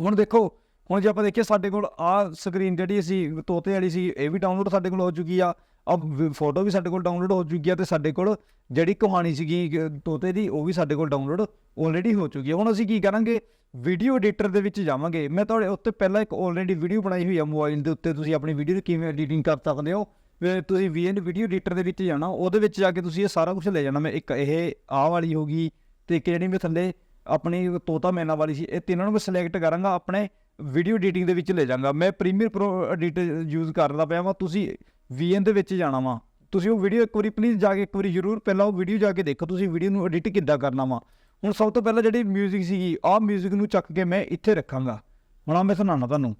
ਹੁਣ ਦੇਖੋ, ਹੁਣ ਜੇ ਆਪਾਂ ਦੇਖੀਏ ਸਾਡੇ ਕੋਲ ਆ ਸਕਰੀਨ ਜਿਹੜੀ ਸੀ ਤੋਤੇ ਵਾਲੀ ਸੀ, ਇਹ ਵੀ ਡਾਊਨਲੋਡ ਸਾਡੇ ਕੋਲ ਹੋ ਚੁੱਕੀ ਆ। ਅਬ ਫੋਟੋ ਵੀ ਸਾਡੇ ਕੋਲ ਡਾਊਨਲੋਡ ਹੋ ਚੁੱਕੀ ਆ ਤੇ ਸਾਡੇ ਕੋਲ ਜਿਹੜੀ ਕਹਾਣੀ ਸੀਗੀ ਤੋਤੇ ਦੀ, ਉਹ ਵੀ ਸਾਡੇ ਕੋਲ ਡਾਊਨਲੋਡ ਆਲਰੇਡੀ ਹੋ ਚੁੱਕੀ ਹੈ ਹੁਣ ਅਸੀਂ ਕੀ ਕਰਾਂਗੇ? ਵੀਡੀਓ ਐਡੀਟਰ ਦੇ ਵਿੱਚ ਜਾਵਾਂਗੇ। ਮੈਂ ਤੁਹਾਡੇ ਉੱਤੇ ਪਹਿਲਾਂ ਇੱਕ ਆਲਰੇਡੀ ਵੀਡੀਓ ਬਣਾਈ ਹੋਈ ਆ ਮੋਬਾਈਲ ਦੇ ਉੱਤੇ। ਤੁਸੀਂ ਆਪਣੀ ਵੀਡੀਓ ਕਿਵੇਂ ਐਡੀਟਿੰਗ ਕਰ ਸਕਦੇ ਹੋ? ਵੀ ਤੁਸੀਂ ਵੀਐਨ ਵੀਡੀਓ ਐਡੀਟਰ ਦੇ ਵਿੱਚ ਜਾਣਾ। ਉਹਦੇ ਵਿੱਚ ਜਾ ਕੇ ਤੁਸੀਂ ਇਹ ਸਾਰਾ ਕੁਝ ਲੈ ਜਾਣਾ। ਮੈਂ ਇੱਕ ਇਹ ਆਹ ਵਾਲੀ ਹੋਗੀ ਤੇ ਇੱਕ ਜਿਹੜੀ ਮੈਂ ਥੱਲੇ ਆਪਣੀ ਤੋਤਾ ਮੈਨਾ ਵਾਲੀ ਸੀ, ਇਹ ਤਿੰਨਾਂ ਨੂੰ ਮੈਂ ਸਿਲੈਕਟ ਕਰਾਂਗਾ। ਆਪਣੇ ਵੀਡੀਓ ਐਡੀਟਿੰਗ ਦੇ ਵਿੱਚ ਲੈ ਜਾਵਾਂਗਾ। ਮੈਂ ਪ੍ਰੀਮੀਅਰ ਪ੍ਰੋ ਐਡੀਟਰ ਯੂਜ਼ ਕਰਦਾ ਪਿਆ ਵਾਂ। ਤੁਸੀਂ ਵੀਐਨ ਦੇ ਵਿੱਚ ਜਾਣਾ ਵਾ ਤੁਸੀਂ ਉਹ ਵੀਡੀਓ ਇੱਕ ਵਾਰੀ ਪਲੀਜ਼ ਜਾ ਕੇ ਇੱਕ ਵਾਰੀ ਜ਼ਰੂਰ ਪਹਿਲਾਂ ਉਹ ਵੀਡੀਓ ਜਾ ਕੇ ਦੇਖੋ ਤੁਸੀਂ ਵੀਡੀਓ ਨੂੰ ਐਡਿਟ ਕਿੱਦਾਂ ਕਰਨਾ ਵਾ ਹੁਣ ਸਭ ਤੋਂ ਪਹਿਲਾਂ ਜਿਹੜੀ 뮤직 ਸੀਗੀ ਆਹ 뮤직 ਨੂੰ ਚੱਕ ਕੇ ਮੈਂ ਇੱਥੇ ਰੱਖਾਂਗਾ ਹੁਣ ਆ ਮੈਂ ਸੁਣਾਉਣਾ ਤੁਹਾਨੂੰ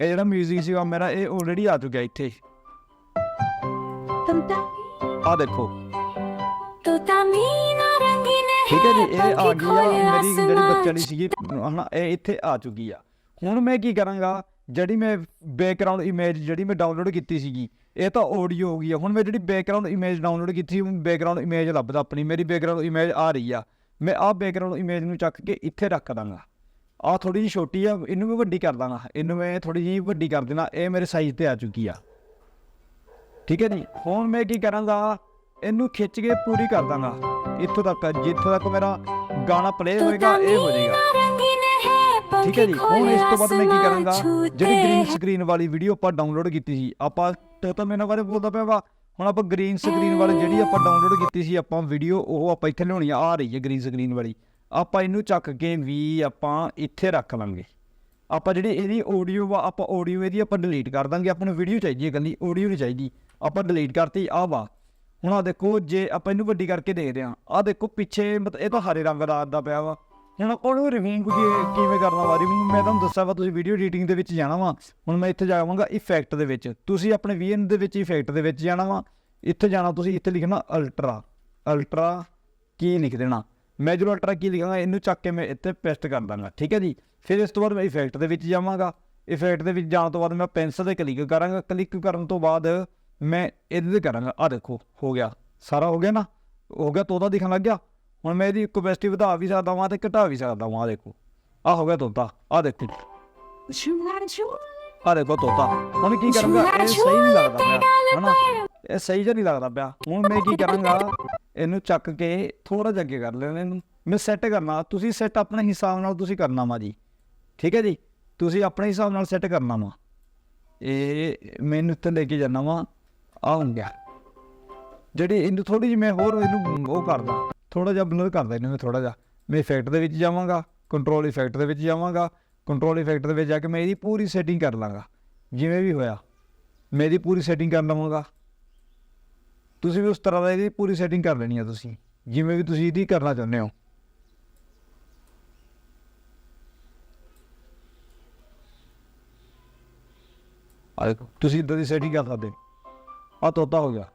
ਇਹ ਜਿਹੜਾ 뮤직 ਸੀਗਾ ਮੇਰਾ ਇਹ ਆਲਰੇਡੀ ਆ ਚੁੱਕਿਆ ਇੱਥੇ Tanta, ਆਹ ਦੇਖੋ tota mina rangine ਠੀਕ ਹੈ ਜੀ ਇਹ ਆ ਪੰਖੀ ਗਈ ਆ ਖੋਲੇ ਮੇਰੀ ਜਿਹੜੀ ਆਸਮਾਨ ਬੱਚਿਆਂ ਦੀ ਸੀਗੀ ਹਨਾ ਇਹ ਇੱਥੇ ਆ ਚੁੱਕੀ ਆ ਹੁਣ ਮੈਂ ਕੀ ਕਰਾਂਗਾ ਜਿਹੜੀ ਮੈਂ ਬੈਕਗ੍ਰਾਉਂਡ ਇਮੇਜ ਜਿਹੜੀ ਮੈਂ ਡਾਊਨਲੋਡ ਕੀਤੀ ਸੀਗੀ ਇਹ ਤਾਂ ਆਡੀਓ ਹੋ ਗਈ ਆ। ਹੁਣ ਮੈਂ ਜਿਹੜੀ ਬੈਕਗ੍ਰਾਉਂਡ ਇਮੇਜ ਡਾਊਨਲੋਡ ਕੀਤੀ ਸੀ ਬੈਕਗ੍ਰਾਉਂਡ ਇਮੇਜ ਲੱਭਦਾ ਆਪਣੀ। ਮੇਰੀ ਬੈਕਗ੍ਰਾਉਂਡ ਇਮੇਜ ਆ ਰਹੀ ਆ। ਮੈਂ ਆਹ ਬੈਕਗ੍ਰਾਉਂਡ ਇਮੇਜ ਨੂੰ ਚੱਕ ਕੇ ਇੱਥੇ ਰੱਖ ਦਾਂਗਾ। ਆਹ ਥੋੜੀ ਜਿਹੀ ਛੋਟੀ ਆ ਇਹਨੂੰ ਮੈਂ ਵੱਡੀ ਕਰ ਦਾਂਗਾ। ਇਹਨੂੰ ਮੈਂ ਥੋੜੀ ਜਿਹੀ ਵੱਡੀ ਕਰ ਦੇਣਾ। ਇਹ ਮੇਰੇ ਸਾਈਜ਼ ਤੇ ਆ ਚੁੱਕੀ ਆ। ਠੀਕ ਹੈ ਜੀ? ਹੁਣ ਮੈਂ ਕੀ ਕਰਾਂਗਾ? ਇਹਨੂੰ ਖਿੱਚ ਕੇ ਪੂਰੀ ਕਰ ਦਾਂਗਾ। ਇੱਥੋਂ ਤੱਕ ਜਿੱਥੋਂ ਤੱਕ ਮੇਰਾ ਗਾਣਾ ਪਲੇ ਹੋਏਗਾ ਇਹ ਹੋ ਜਾਏਗਾ। ਠੀਕ ਹੈ ਜੀ। ਹੁਣ ਇਸ ਤੋਂ ਬਾਅਦ ਮੈਂ ਕੀ ਕਰਾਂਗਾ? ਜਿਹੜੀ ਗ੍ਰੀਨ ਸਕਰੀਨ ਵਾਲੀ ਵੀਡੀਓ ਆਪਾਂ ਡਾਊਨਲੋਡ ਕੀਤੀ ਸੀ ਆਪਾਂ ਤੇ ਮੈਨੂੰ ਬਾਰੇ ਬੋਲਦਾ ਪਿਆ ਵਾ। ਹੁਣ ਆਪਾਂ ਗ੍ਰੀਨ ਸਕਰੀਨ ਵਾਲੀ ਜਿਹੜੀ ਆਪਾਂ ਡਾਊਨਲੋਡ ਕੀਤੀ ਸੀ ਆਪਾਂ ਵੀਡੀਓ ਉਹ ਆਪਾਂ ਇੱਥੇ ਲਿਆਉਣੀ ਆ। ਆ ਰਹੀ ਹੈ ਗ੍ਰੀਨ ਸਕਰੀਨ ਵਾਲੀ। ਆਪਾਂ ਇਹਨੂੰ ਚੱਕ ਕੇ ਵੀ ਆਪਾਂ ਇੱਥੇ ਰੱਖ ਲਾਂਗੇ। ਆਪਾਂ ਜਿਹੜੀ ਇਹਦੀ ਆਡੀਓ ਵਾ ਆਪਾਂ ਆਡੀਓ ਇਹਦੀ ਆਪਾਂ ਡਿਲੀਟ ਕਰ ਦਾਂਗੇ। ਆਪਾਂ ਨੂੰ ਵੀਡੀਓ ਚਾਹੀਦੀ ਹੈ ਇਕੱਲੀ ਆਡੀਓ ਨਹੀਂ ਚਾਹੀਦੀ। ਆਪਾਂ ਡਿਲੀਟ ਕਰਤੀ ਆ ਵਾ। ਹੁਣ ਆ ਦੇਖੋ ਜੇ ਆਪਾਂ ਇਹਨੂੰ ਵੱਡੀ ਕਰਕੇ ਦੇਖਦੇ ਆ ਆ ਦੇਖੋ ਪਿੱਛੇ ਮਤਲਬ ਇਹ ਤਾਂ ਹਰੇ ਰੰਗ ਦਾ ਆਉਂਦਾ ਪਿਆ ਵਾ। ਹੁਣ ਆਪਾਂ ਨੂੰ ਰਿਵਿੰਗ ਕਿਵੇਂ ਕਰਨਾ ਵਾ? ਰਿਵਿਊ ਮੈਂ ਤੁਹਾਨੂੰ ਦੱਸਿਆ ਵਾ, ਤੁਸੀਂ ਵੀਡੀਓ ਐਡੀਟਿੰਗ ਦੇ ਵਿੱਚ ਜਾਣਾ ਵਾ। ਹੁਣ ਮੈਂ ਇੱਥੇ ਜਾਵਾਂਗਾ ਇਫੈਕਟ ਦੇ ਵਿੱਚ। ਤੁਸੀਂ ਆਪਣੇ ਵੀਐਨ ਦੇ ਵਿੱਚ ਇਫੈਕਟ ਦੇ ਵਿੱਚ ਜਾਣਾ ਵਾ। ਇੱਥੇ ਜਾਣਾ, ਤੁਸੀਂ ਇੱਥੇ ਲਿਖਣਾ ਅਲਟਰਾ ਅਲਟਰਾ ਕੀ ਲਿਖ ਦੇਣਾ? ਮੈਂ ਜਦੋਂ ਅਲਟਰਾ ਕੀ ਲਿਖਾਂਗਾ, ਇਹਨੂੰ ਚੱਕ ਕੇ ਮੈਂ ਇੱਥੇ ਪੇਸਟ ਕਰ ਦਾਂਗਾ, ਠੀਕ ਹੈ ਜੀ? ਫਿਰ ਇਸ ਤੋਂ ਬਾਅਦ ਮੈਂ ਇਫੈਕਟ ਦੇ ਵਿੱਚ ਜਾਵਾਂਗਾ। ਇਫੈਕਟ ਦੇ ਵਿੱਚ ਜਾਣ ਤੋਂ ਬਾਅਦ ਮੈਂ ਪੈਨਸਲ ਤੇ ਕਲਿੱਕ ਕਰਾਂਗਾ। ਕਲਿੱਕ ਕਰਨ ਤੋਂ ਬਾਅਦ ਮੈਂ ਇਹਦੇ ਤੇ ਕਰਾਂਗਾ। ਆ ਦੇਖੋ, ਹੋ ਗਿਆ। ਸਾਰਾ ਹੋ ਗਿਆ ਨਾ? ਹੋ ਗਿਆ, ਤੋਤਾ ਦਿਖਣ ਲੱਗ ਗਿਆ? ਹੁਣ ਮੈਂ ਇਹਦੀ ਕਪੈਸਿਟੀ ਵਧਾ ਵੀ ਸਕਦਾ ਵਾਂ ਤੇ ਘਟਾ ਵੀ ਸਕਦਾ ਵਾਂ ਦੇਖੋ। ਆ ਹੋ ਗਿਆ ਤੋਤਾ ਆ ਦੇਖੋ। ਆ ਦੇਖੋ ਤੋਤਾ, ਹੁਣ ਕੀ ਕਰਾਂਗਾ? ਇਹ ਸਹੀ ਨਹੀਂ ਲੱਗਦਾ ਪਿਆ, ਹਨਾ? ਇਹ ਸਹੀ ਜਿਹਾ ਨਹੀਂ ਲੱਗਦਾ ਪਿਆ। ਹੁਣ ਮੈਂ ਕੀ ਕਰਾਂਗਾ? ਇਹਨੂੰ ਚੱਕ ਕੇ ਥੋੜਾ ਜਿਹਾ ਅੱਗੇ ਕਰ ਲੈਣਾ ਇਹਨੂੰ। ਮੈਂ ਸੈੱਟ ਕਰਨਾ, ਤੁਸੀਂ ਸੈੱਟ ਆਪਣੇ ਹਿਸਾਬ ਨਾਲ ਤੁਸੀਂ ਕਰਨਾ ਵਾ ਜੀ। ਠੀਕ ਹੈ ਜੀ? ਤੁਸੀਂ ਆਪਣੇ ਹਿਸਾਬ ਨਾਲ ਸੈੱਟ ਕਰਨਾ ਵਾ। ਇਹ ਮੈਨੂੰ ਇੱਥੇ ਲੈ ਕੇ ਜਾਣਾ ਵਾ। ਆ ਹੋ ਗਿਆ। ਜਿਹੜੀ ਇਹਨੂੰ ਥੋੜੀ ਜਿਹੀ ਮੈਂ ਹੋਰ ਇਹਨੂੰ ਉਹ ਕਰਦਾ। ਥੋੜਾ ਜਿਹਾ ਬਲਰ ਕਰਦਾ ਇਹਨੂੰ ਮੈਂ ਥੋੜਾ ਜਿਹਾ। ਮੈਂ ਇਫੈਕਟ ਦੇ ਵਿੱਚ ਜਾਵਾਂਗਾ ਕੰਟਰੋਲ ਇਫੈਕਟ ਦੇ ਵਿੱਚ ਜਾਵਾਂਗਾ ਕੰਟਰੋਲ ਇਫੈਕਟ ਦੇ ਵਿੱਚ ਜਾ ਕੇ ਮੈਂ ਇਹਦੀ ਪੂਰੀ ਸੈਟਿੰਗ ਕਰ ਲਾਂਗਾ। ਜਿਵੇਂ ਵੀ ਹੋਇਆ, ਮੈਂ ਇਹਦੀ ਪੂਰੀ ਸੈਟਿੰਗ ਕਰ ਲਵਾਂਗਾ। ਤੁਸੀਂ ਵੀ ਉਸ ਤਰ੍ਹਾਂ ਦਾ ਇਹਦੀ ਪੂਰੀ ਸੈਟਿੰਗ ਕਰ ਲੈਣੀ ਆ ਤੁਸੀਂ, ਜਿਵੇਂ ਵੀ ਤੁਸੀਂ ਇਹਦੀ ਕਰਨਾ ਚਾਹੁੰਦੇ ਹੋ। ਦੇਖੋ, ਤੁਸੀਂ ਇਦਾਂ ਦੀ ਸੈਟਿੰਗ ਕਰ ਸਕਦੇ ਆ ਤੋਤਾ ਹੋ ਗਿਆ।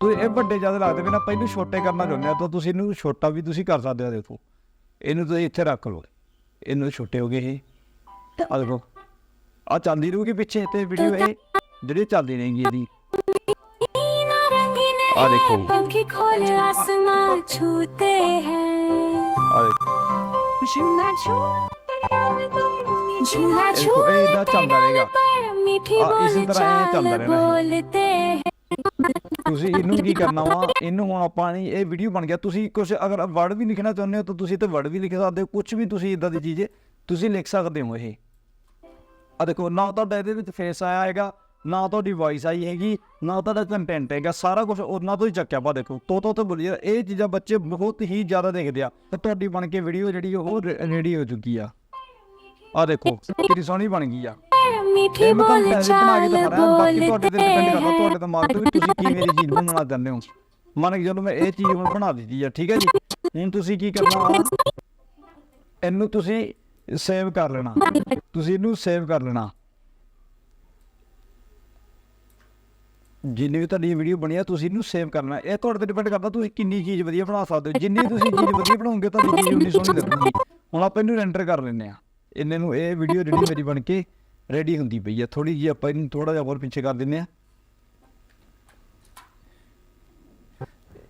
ਤੁਸੀਂ ਇਹ ਵੱਡੇ ਜ਼ਿਆਦਾ ਲੱਗਦੇ ਪਏ ਨਾ ਪਹਿਲੂ ਛੋਟੇ ਕਰਨਾ ਚਾਹੁੰਦੇ ਆ ਤਾਂ ਤੁਸੀਂ ਇਹਨੂੰ ਛੋਟਾ ਵੀ ਤੁਸੀਂ ਕਰ ਸਕਦੇ ਆ ਦੇਖੋ। ਇਹਨੂੰ ਤੁਸੀਂ ਇੱਥੇ ਰੱਖ ਲਓ। ਇਹਨੂੰ ਛੋਟੇ ਹੋ ਗਏ ਇਹ। ਆ ਦੇਖੋ। ਆ ਚੱਲਦੀ ਰਹੂਗੀ ਪਿੱਛੇ ਤੇ ਵੀਡੀਓ ਇਹ ਜਿਹੜੀ ਚੱਲਦੀ ਰਹੇਗੀ ਇਹਦੀ। ਆ ਦੇਖੋ। ਪੰਖੀ ਖੋਲੇ ਆਸਮਾਨ ਛੂਤੇ ਹੈ। ਆ ਦੇਖੋ। ਸ਼ਿਮਨਾ ਛੂ ਝੂਲਾ ਛੂ ਇਹਦਾ ਚੱਲਦਾ ਰਹੇਗਾ। ਆ ਇਸੇ ਤਰ੍ਹਾਂ ਇਹ ਚੱਲਦਾ ਰਹਿਣਾ ਤੁਸੀਂ ਇਹਨੂੰ ਕੀ ਕਰਨਾ ਵਾ? ਇਹਨੂੰ ਹੁਣ ਆਪਾਂ ਨਹੀਂ, ਇਹ ਵੀਡੀਓ ਬਣ ਗਿਆ। ਤੁਸੀਂ ਕੁਝ ਅਗਰ ਵਰਡ ਵੀ ਲਿਖਣਾ ਚਾਹੁੰਦੇ ਹੋ, ਤਾਂ ਤੁਸੀਂ ਤੇ ਵਰਡ ਵੀ ਲਿਖ ਸਕਦੇ ਹੋ। ਕੁਝ ਵੀ ਤੁਸੀਂ ਇਦਾਂ ਦੀ ਚੀਜ਼, ਤੁਸੀਂ ਲਿਖ ਸਕਦੇ ਹੋ ਇਹ। ਆ ਦੇਖੋ, ਨਾ ਤੁਹਾਡਾ ਇਹਦੇ ਵਿੱਚ ਫੇਸ ਆਇਆ ਹੈਗਾ, ਨਾ ਤੁਹਾਡੀ ਵਾਇਸ ਆਈ ਹੈਗੀ, ਨਾ ਤੁਹਾਡਾ ਕੰਟੈਂਟ ਹੈਗਾ। ਸਾਰਾ ਕੁਝ ਉਹਨਾਂ ਤੋਂ ਹੀ ਚੱਕਿਆ ਪਾ ਦੇਖੋ। ਤੋ ਤੋ ਤੇ ਬੋਲੀ ਇਹ ਚੀਜ਼ਾਂ ਬੱਚੇ ਬਹੁਤ ਹੀ ਜ਼ਿਆਦਾ ਦੇਖਦੇ ਆ। ਤੇ ਤੁਹਾਡੀ ਬਣ ਕੇ ਵੀਡੀਓ ਜਿਹੜੀ ਉਹ ਰੈਡੀ ਹੋ ਚੁੱਕੀ ਆ। ਆ ਦੇਖੋ, ਕਿੰਨੀ ਸੋਹਣੀ ਬਣ ਗਈ ਆ। ਮਿੱਠੀ ਬੋਲ ਚਾਲ ਬੋਲਦੇ ਤੁਹਾਡੇ ਤੇ ਡਿਪੈਂਡ ਤੇ ਵੀ ਤੁਸੀਂ ਕੀ ਮੇਰੀ ਮੈਂ ਇਹ ਚੀਜ਼ ਹੁਣ ਬਣਾ ਦਿੱਤੀ ਆ ਠੀਕ ਹੈ ਜੀ? ਹੁਣ ਤੁਸੀਂ ਕੀ ਕਰਨਾ? ਵਾ? ਇਹਨੂੰ ਤੁਸੀਂ ਸੇਵ ਕਰ ਲੈਣਾ। ਤੁਸੀਂ ਇਹਨੂੰ ਸੇਵ ਕਰ ਲੈਣਾ। ਜਿੰਨੀ ਵੀ ਤੁਹਾਡੀ ਵੀਡੀਓ ਬਣੀ ਆ ਤੁਸੀਂ ਇਹਨੂੰ ਸੇਵ ਕਰਨਾ ਇਹ ਤੁਹਾਡੇ ਤੇ ਡਿਪੈਂਡ ਕਰਦਾ ਤੁਸੀਂ ਕਿੰਨੀ ਚੀਜ਼ ਵਧੀਆ ਬਣਾ ਸਕਦੇ ਹੋ। ਜਿੰਨੀ ਤੁਸੀਂ ਚੀਜ਼ ਵਧੀਆ ਬਣਾਓਗੇ ਤੁਹਾਡੀ ਚੀਜ਼ ਉਨੀ ਸੋਹਣੀ ਲੱਗੂਗੀ ਹੁਣ ਆਪਾਂ ਇਹਨੂੰ ਰੈਂਡਰ ਕਰ ਲੈਨੇ ਆ ਇੰਨੇ ਨੂੰ ਇਹ ਵੀਡੀਓ ਜਿਹੜੀ ਮੇਰੀ ਬਣ ਕੇ ਰੈਡੀ ਹੁੰਦੀ ਪਈ ਆ। ਥੋੜੀ ਜਿਹੀ ਆਪਾਂ ਇਹਨੂੰ ਥੋੜਾ ਜਿਹਾ ਹੋਰ ਪਿੱਛੇ ਕਰ ਦਿੰਦੇ ਆ।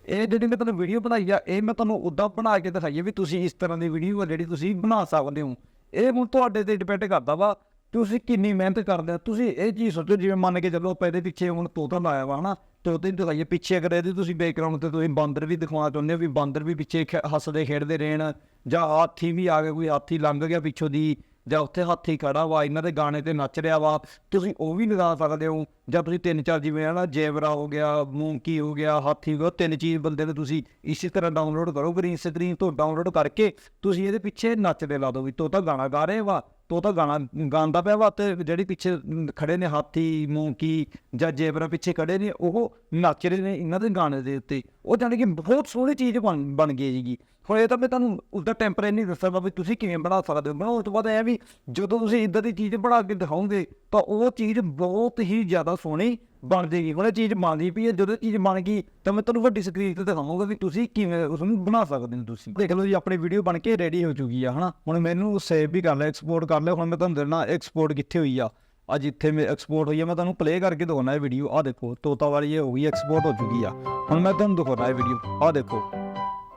ਇਹ ਜਿਹੜੀ ਮੈਂ ਤੁਹਾਨੂੰ ਵੀਡੀਓ ਬਣਾਈ ਆ, ਇਹ ਮੈਂ ਤੁਹਾਨੂੰ ਉਦਾਂ ਬਣਾ ਕੇ ਦਿਖਾਈ ਆ ਵੀ ਤੁਸੀਂ ਇਸ ਤਰ੍ਹਾਂ ਦੀ ਵੀਡੀਓ ਆ ਜਿਹੜੀ ਤੁਸੀਂ ਬਣਾ ਸਕਦੇ ਹੋ। ਇਹ ਹੁਣ ਤੁਹਾਡੇ ਤੇ ਡਿਪੈਂਡ ਕਰਦਾ ਵਾ ਤੁਸੀਂ ਕਿੰਨੀ ਮਿਹਨਤ ਕਰਦੇ ਹੋ। ਤੁਸੀਂ ਇਹ ਚੀਜ਼ ਸੋਚੋ, ਜਿਵੇਂ ਮੰਨ ਕੇ ਚੱਲੋ ਆਪਾਂ ਇਹਦੇ ਪਿੱਛੇ ਹੁਣ ਤੋਤਾ ਲਾਇਆ ਵਾ ਹਨਾ ਤੋਤੇ ਨੂੰ ਦਿਖਾਈਏ ਪਿੱਛੇ ਅਗਰ ਇਹਦੇ ਤੁਸੀਂ ਬੈਕਗ੍ਰਾਉਂਡ ਤੇ ਤੁਸੀਂ ਬਾਂਦਰ ਵੀ ਦਿਖਾਉਣਾ ਚਾਹੁੰਦੇ ਹੋ, ਵੀ ਬਾਂਦਰ ਵੀ ਪਿੱਛੇ ਖ- ਹੱਸਦੇ ਖੇਡਦੇ ਰਹਿਣ, ਜਾਂ ਹਾਥੀ ਵੀ ਆ ਗਿਆ ਕੋਈ ਹਾਥੀ ਲੰਘ ਗਿਆ ਪਿੱਛੋਂ ਦੀ ਜਾਂ ਉੱਥੇ ਹਾਥੀ ਖੜਾ ਵਾ, ਇਹਨਾਂ ਦੇ ਗਾਣੇ ਤੇ ਨੱਚ ਰਿਹਾ ਵਾ, ਤੁਸੀਂ ਉਹ ਵੀ ਲਗਾ ਸਕਦੇ ਹੋ। ਜਾਂ ਤੁਸੀਂ ਤਿੰਨ ਚਾਰ ਜਿਵੇਂ ਹੈ ਨਾ ਜੇਬਰਾ ਹੋ ਗਿਆ ਮੂੰਕੀ ਹੋ ਗਿਆ, ਹਾਥੀ ਹੋ ਗਿਆ ਤਿੰਨ ਚੀਜ਼ ਬੰਦੇ ਨੇ ਤੁਸੀਂ ਇਸੇ ਤਰ੍ਹਾਂ ਡਾਊਨਲੋਡ ਕਰੋ ਗ੍ਰੀਨ ਸਕਰੀਨ ਤੋਂ ਡਾਊਨਲੋਡ ਕਰਕੇ ਤੁਸੀਂ ਇਹਦੇ ਪਿੱਛੇ ਨੱਚਦੇ ਲਾ ਦਿਓ ਵੀ ਤੋ ਤਾਂ ਗਾਣਾ ਗਾ ਰਹੇ ਵਾ। ਤੋ ਤਾਂ ਗਾਣਾ ਗਾਉਂਦਾ ਪਿਆ ਵਾ ਤੇ ਜਿਹੜੀ ਪਿੱਛੇ ਮ, ਖੜੇ ਨੇ ਹਾਥੀ ਮੂੰਕੀ ਜਾਂ ਜੇਬਰਾ ਪਿੱਛੇ ਖੜੇ ਨੇ ਉਹ ਨੱਚ ਰਹੇ ਨੇ ਇਹਨਾਂ ਦੇ ਗਾਣੇ ਦੇ ਉੱਤੇ। ਉਹ ਜਾਣੀ ਕਿ ਬਹੁਤ ਸੋਹਣੀ ਚੀਜ਼ ਬਣ ਬਣ ਗਈ ਜੀਗੀ ਹੁਣ ਇਹ ਤਾਂ ਮੈਂ ਤੁਹਾਨੂੰ ਉਸਦਾ ਟੈਂਪਰੇਚਰ ਨਹੀਂ ਦੱਸਿਆ ਵਾ ਵੀ ਤੁਸੀਂ ਕਿਵੇਂ ਬਣਾ ਸਕਦੇ ਹੋ। ਬਣਾਉਣ ਤੋਂ ਬਾਅਦ ਇਹ ਵੀ ਜਦੋਂ ਤੁਸੀਂ ਇਦਾਂ ਦੀ ਚੀਜ਼ ਬਣਾ ਕੇ ਦਿਖਾਓਗੇ ਤਾਂ ਉਹ ਚੀਜ਼ ਬਹੁਤ ਹੀ ਜ਼ਿਆਦਾ ਸੋਹਣੀ ਬਣਦੀ ਗਈ ਉਹਨੇ ਚੀਜ਼ ਬਣਦੀ ਪਈ ਜਦੋਂ ਚੀਜ਼ ਬਣ ਗਈ ਤਾਂ ਮੈਂ ਤੁਹਾਨੂੰ ਵੱਡੀ ਸਕਰੀਨ ਤੇ ਦਿਖਾਵਾਂਗਾ ਵੀ ਤੁਸੀਂ ਕਿਵੇਂ ਉਸ ਨੂੰ ਬਣਾ ਸਕਦੇ ਹੋ ਤੁਸੀਂ। ਦੇਖ ਲਓ ਜੀ ਆਪਣੀ ਵੀਡੀਓ ਬਣ ਕੇ ਰੈਡੀ ਹੋ ਚੁੱਕੀ ਆ ਹਨਾ? ਹੁਣ ਮੈਨੂੰ ਸੇਵ ਵੀ ਕਰ ਲਿਆ ਐਕਸਪੋਰਟ ਕਰ ਲਿਆ ਹੁਣ ਮੈਂ ਤੁਹਾਨੂੰ ਦੇਣਾ ਐਕਸਪੋਰਟ ਕਿੱਥੇ ਹੋਈ ਆ। ਅੱਜ ਇੱਥੇ ਮੇ ਐਕਸਪੋਰਟ ਹੋਈ ਆ ਮੈਂ ਤੁਹਾਨੂੰ ਪਲੇ ਕਰਕੇ ਦਿਖਾਉਣਾ ਇਹ ਵੀਡੀਓ ਆ ਦੇਖੋ ਤੋਤਾ ਵਾਲੀ ਇਹ ਹੋ ਗਈ ਐਕਸਪੋਰਟ ਹੋ ਚੁੱਕੀ ਆ। ਹੁਣ ਮੈਂ ਤੁਹਾਨੂੰ ਦਿਖਾਉਣਾ ਇਹ ਵੀਡੀਓ ਆ ਦੇਖੋ।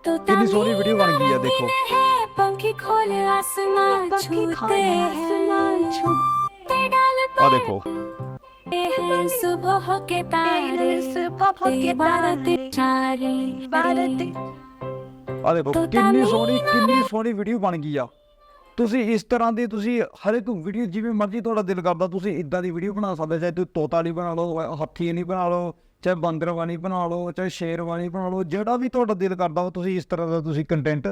ਕਿੰਨੀ ਸੋਹਣੀ ਵੀਡੀਓ ਬਣ ਗਈ ਆ ਦੇਖੋ। ਪੰਖੀ ਖੋਲੇ ਆਸਮਾਨ ਛੂਤੇ ਆ ਦੇਖੋ। हैं सुबह के तारे सुबह के तारे चारे बारत ਆ ਦੇਖੋ ਤੋਤਾ ਕਿੰਨੀ ਨਹੀਂ ਸੋਹਣੀ ਕਿੰਨੀ ਸੋਹਣੀ ਵੀਡੀਓ ਬਣ ਗਈ ਆ ਤੁਸੀਂ ਇਸ ਤਰ੍ਹਾਂ ਦੀ ਤੁਸੀਂ ਹਰ ਇੱਕ ਵੀਡੀਓ ਜਿਵੇਂ ਮਰਜ਼ੀ ਤੁਹਾਡਾ ਦਿਲ ਕਰਦਾ ਤੁਸੀਂ ਇਦਾਂ ਦੀ ਵੀਡੀਓ ਬਣਾ ਸਕਦੇ ਚਾਹੇ ਤੁਸੀਂ ਤੋਤਾ ਵਾਲੀ ਬਣਾ ਲਓ ਹਾਥੀ ਨਹੀਂ ਬਣਾ ਲਓ ਚਾਹੇ ਬਾਂਦਰ ਵਾਲੀ ਬਣਾ ਲਓ ਚਾਹੇ ਸ਼ੇਰ ਵਾਲੀ ਬਣਾ ਲਓ ਜਿਹੜਾ ਵੀ ਤੁਹਾਡਾ ਦਿਲ ਕਰਦਾ ਵਾ ਤੁਸੀਂ ਇਸ ਤਰ੍ਹਾਂ ਦਾ ਤੁਸੀਂ ਕੰਟੈਂਟ